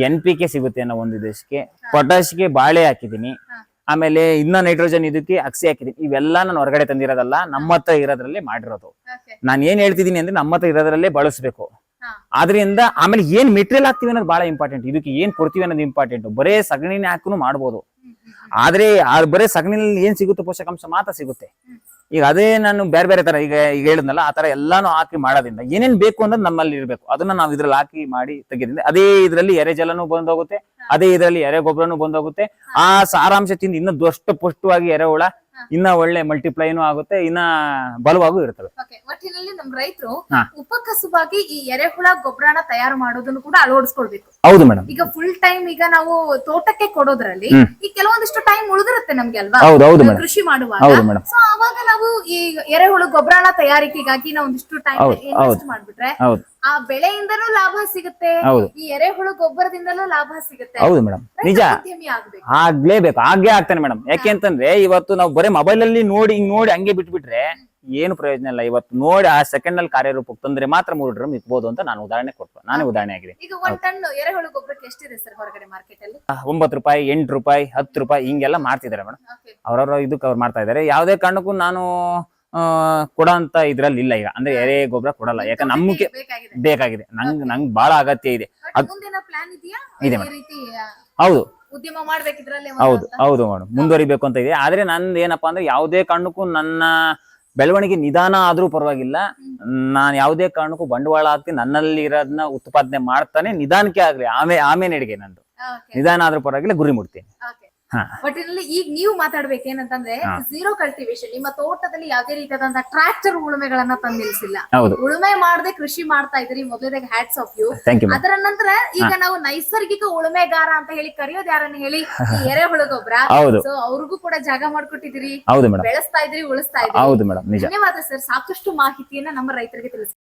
A: ಎನ್ ಪಿ ಕೆ ಸಿಗುತ್ತೆ ಅನ್ನೋ ಒಂದು ದೇಶಕ್ಕೆ ಪೊಟಾಶ್ಗೆ ಬಾಳೆ ಹಾಕಿದೀನಿ. ಆಮೇಲೆ ಇನ್ನ ನೈಟ್ರೋಜನ್ ಇದಕ್ಕೆ ಅಕ್ಸಿ ಹಾಕಿದೀನಿ ಇವೆಲ್ಲ ನಾನು ಹೊರಗಡೆ ತಂದಿರೋದಲ್ಲ ನಮ್ಮ ಹತ್ರ ಇರೋದ್ರಲ್ಲೇ ಮಾಡಿರೋದು. ನಾನು ಏನ್ ಹೇಳ್ತಿದೀನಿ ಅಂದ್ರೆ ನಮ್ಮ ಹತ್ರ ಇರೋದ್ರಲ್ಲೇ ಬಳಸಬೇಕು. ಆದ್ರಿಂದ ಆಮೇಲೆ ಏನ್ ಮೆಟೀರಿಯಲ್ ಹಾಕ್ತಿವಿ ಅನ್ನೋದು ಬಹಳ ಇಂಪಾರ್ಟೆಂಟ್ ಇದಕ್ಕೆ ಏನ್ ಕೊಡ್ತೀವಿ ಅನ್ನೋದು ಇಂಪಾರ್ಟೆಂಟ್ ಬರೇ ಸಗಣಿನ ಹಾಕುನು ಮಾಡ್ಬೋದು. ಆದ್ರೆ ಆ ಬರೇ ಸಗಣಿನಲ್ಲಿ ಏನ್ ಸಿಗುತ್ತೆ ಪೋಷಕಾಂಶ ಮಾತ್ರ ಸಿಗುತ್ತೆ. ಈಗ ಅದೇ ನಾನು ಬೇರೆ ಬೇರೆ ತರ ಈಗ ಈಗ ಹೇಳಿದ್ನಲ್ಲ, ಆ ತರ ಎಲ್ಲಾನು ಹಾಕಿ ಮಾಡೋದ್ರಿಂದ ಏನೇನ್ ಬೇಕು ಅನ್ನೋದು ನಮ್ಮಲ್ಲಿ ಇರಬೇಕು. ಅದನ್ನ ನಾವು ಇದ್ರಲ್ಲಿ ಹಾಕಿ ಮಾಡಿ ತೆಗೆದ್ರಿಂದ ಅದೇ ಇದ್ರಲ್ಲಿ ಎರೆಜಲನು ಬಂದೋಗುತ್ತೆ, ಅದೇ ಇದರಲ್ಲಿ ಎರೆ ಗೊಬ್ಬರನು ಬಂದೋಗುತ್ತೆ. ಆ ಸಾರಾಂಶ ತಿಂದು ಇನ್ನೂ ದೊಷ್ಟ ಪುಷ್ಟವಾಗಿ ಎರೆಹುಳ ಇನ್ನ ಒಳ್ಳೆ ಮಲ್ಟಿಪ್ಲೈನು ಆಗುತ್ತೆ ಇನ್ನ ಬಲವಾಗೂ ಇರ್ತವೆ.
B: ಒಟ್ಟಿನಲ್ಲಿ ನಮ್ ರೈತರು. ಉಪಕಸುಬಾಗಿ ಈ ಎರೆಹುಳ ಗೊಬ್ಬರನ ತಯಾರು ಮಾಡೋದನ್ನು ಕೂಡ ಅಳವಡಿಸ್ಕೊಳ್ಬೇಕು.
A: ಹೌದು ಮೇಡಮ್
B: ಈಗ ಫುಲ್ ಟೈಮ್ ಈಗ ನಾವು ತೋಟಕ್ಕೆ ಕೊಡೋದ್ರಲ್ಲಿ ಈ ಕೆಲವೊಂದಿಷ್ಟು ಟೈಮ್ ಉಳಿದಿರುತ್ತೆ ನಮ್ಗೆ ಅಲ್ವಾ?
A: ಹೌದು ಹೌದು ಮೇಡಮ್
B: ಕೃಷಿ ಮಾಡುವಾಗ. ಸೊ ಅವಾಗ ನಾವು ಈ ಎರೆಹುಳು ಗೊಬ್ಬರನ ತಯಾರಿಕೆಗಾಗಿ ನಾವು ಒಂದಿಷ್ಟು ಟೈಮ್ ಇನ್ವೆಸ್ಟ್ ಮಾಡ್ಬಿಟ್ರೆ ಆ ಬೆಳೆಯಿಂದಲೂ ಲಾಭ ಸಿಗುತ್ತೆ
A: ಹೌದು.
B: ಈ ಎರೆಹುಳು ಗೊಬ್ಬರದಿಂದಲೂ ಲಾಭ ಸಿಗುತ್ತೆ.
A: ಹೌದು ಮೇಡಮ್ ನಿಜ.
B: ಉದ್ಯಮಿ ಆಗ್ಬೇಕು.
A: ಆಗ್ಲೇಬೇಕು. ಆಗೇ ಆಗ್ತಾನೆ ಮೇಡಮ್ ಯಾಕೆ ಅಂತಂದ್ರೆ ಇವತ್ತು ನಾವು ಬರೀ ಮೊಬೈಲ್ ಅಲ್ಲಿ ನೋಡಿ ಹಿಂಗ್ ನೋಡಿ ಹಂಗೆ ಬಿಟ್ಬಿಟ್ರೆ ಏನು ಪ್ರಯೋಜನ ಇಲ್ಲ. ಇವತ್ತು ನೋಡಿ ಆ ಸೆಕೆಂಡ್ನಲ್ಲಿ ಕಾರ್ಯರೂಪಕ್ಕೆ ತಂದ್ರೆ ಮಾತ್ರ ಮೂರು ಡ್ರಮ್ ಇಕ್ಬೋದು ಅಂತ ನಾನು ಉದಾಹರಣೆ ಕೊಟ್ಟು ನಾನೇ ಉದಾಹರಣೆ ಆಗಿದೆ
B: ಈಗ ಒಂದ್ ಟನ್ ಎರೆಹುಳು ಗೊಬ್ಬರಕ್ಕೆ ಎಷ್ಟಿದೆ ಸರ್ ಹೊರಗಡೆ ಮಾರ್ಕೆಟ್ ಅಲ್ಲಿ
A: ಒಂಬತ್ತು ರೂಪಾಯಿ ಎಂಟು ರೂಪಾಯಿ ಹತ್ತು ರೂಪಾಯಿ ಹಿಂಗೆಲ್ಲ ಮಾಡ್ತಿದ್ದಾರೆ ಮೇಡಮ್ ಅವರವರ ಇದಕ್ಕೆ ಅವ್ರು ಮಾಡ್ತಾ ಇದ್ದಾರೆ. ಯಾವುದೇ ಕಾರಣಕ್ಕೂ ನಾನು ಕೊಡೋ ಅಂತ ಇದ್ರಲ್ಲಿ ಇಲ್ಲ ಈಗ. ಅಂದ್ರೆ ಎರೆ ಗೊಬ್ಬರ ಕೊಡಲ್ಲ. ಯಾಕಂದ್ರೆ ನಮ್ಗೆ
B: ಬೇಕಾಗಿದೆ.
A: ನಂಗ್ ನಂಗ್ ಬಹಳ ಅಗತ್ಯ ಇದೆ. ಇದೆ ಹೌದು. ಹೌದು ಹೌದು ಮೇಡಮ್. ಮುಂದುವರಿಬೇಕು ಅಂತ ಇದೆ. ಆದ್ರೆ ನಂದು ಏನಪ್ಪಾ ಅಂದ್ರೆ ಯಾವುದೇ ಕಾರಣಕ್ಕೂ ನನ್ನ ಬೆಳವಣಿಗೆ ನಿಧಾನ ಆದ್ರೂ ಪರವಾಗಿಲ್ಲ. ನಾನು ಯಾವುದೇ ಕಾರಣಕ್ಕೂ ಬಂಡವಾಳ ಹಾಕಿ ನನ್ನಲ್ಲಿ ಇರೋದನ್ನ ಉತ್ಪಾದನೆ ಮಾಡ್ತಾನೆ ನಿಧಾನಕ್ಕೆ ಆಗ್ಲಿ. ಆಮೇಲೆ ಆಮೇಲೆ ನಡಿಗೆ ನಂದು ನಿಧಾನ ಆದ್ರೂ ಪರವಾಗಿಲ್ಲ ಗುರಿ ಮುಟ್ತೀನಿ. ಹಾ.
B: ಒಟ್ಟಿನಲ್ಲಿ ಈಗ ನೀವು ಮಾತಾಡ್ಬೇಕೇನಂತಂದ್ರೆ. ಝೀರೋ ಕಲ್ಟಿವೇಶನ್ ನಿಮ್ಮ ತೋಟದಲ್ಲಿ ಯಾವುದೇ ರೀತಿಯಾದಂತಹ ಟ್ರಾಕ್ಟರ್ ಉಳುಮೆಗಳನ್ನ ತಂದು ನಿಲ್ಸಿಲ್ಲ. ಉಳುಮೆ ಮಾಡದೆ ಕೃಷಿ ಮಾಡ್ತಾ ಇದ್ರಿ ಮೊದಲದಾಗ ಹ್ಯಾಟ್ಸ್ ಆಫ್ ಯು ಅದರ ನಂತರ ಈಗ ನಾವು ನೈಸರ್ಗಿಕ ಉಳುಮೆಗಾರ ಅಂತ ಹೇಳಿ ಕರೆಯೋದು ಯಾರನ್ನ ಹೇಳಿ? ಎರೆಹುಳು ಗೊಬ್ಬರ ಸೊ ಅವ್ರಿಗೂ ಕೂಡ ಜಾಗ
A: ಮಾಡ್ಕೊಟ್ಟಿದ್ರಿ
B: ಬೆಳೆಸ್ತಾ ಇದ್ರಿ ಉಳಿಸ್ತಾ ಇದ್ರಿ ಧನ್ಯವಾದ ಸರ್. ಸಾಕಷ್ಟು ಮಾಹಿತಿಯನ್ನ ನಮ್ಮ ರೈತರಿಗೆ ತಿಳಿಸಿ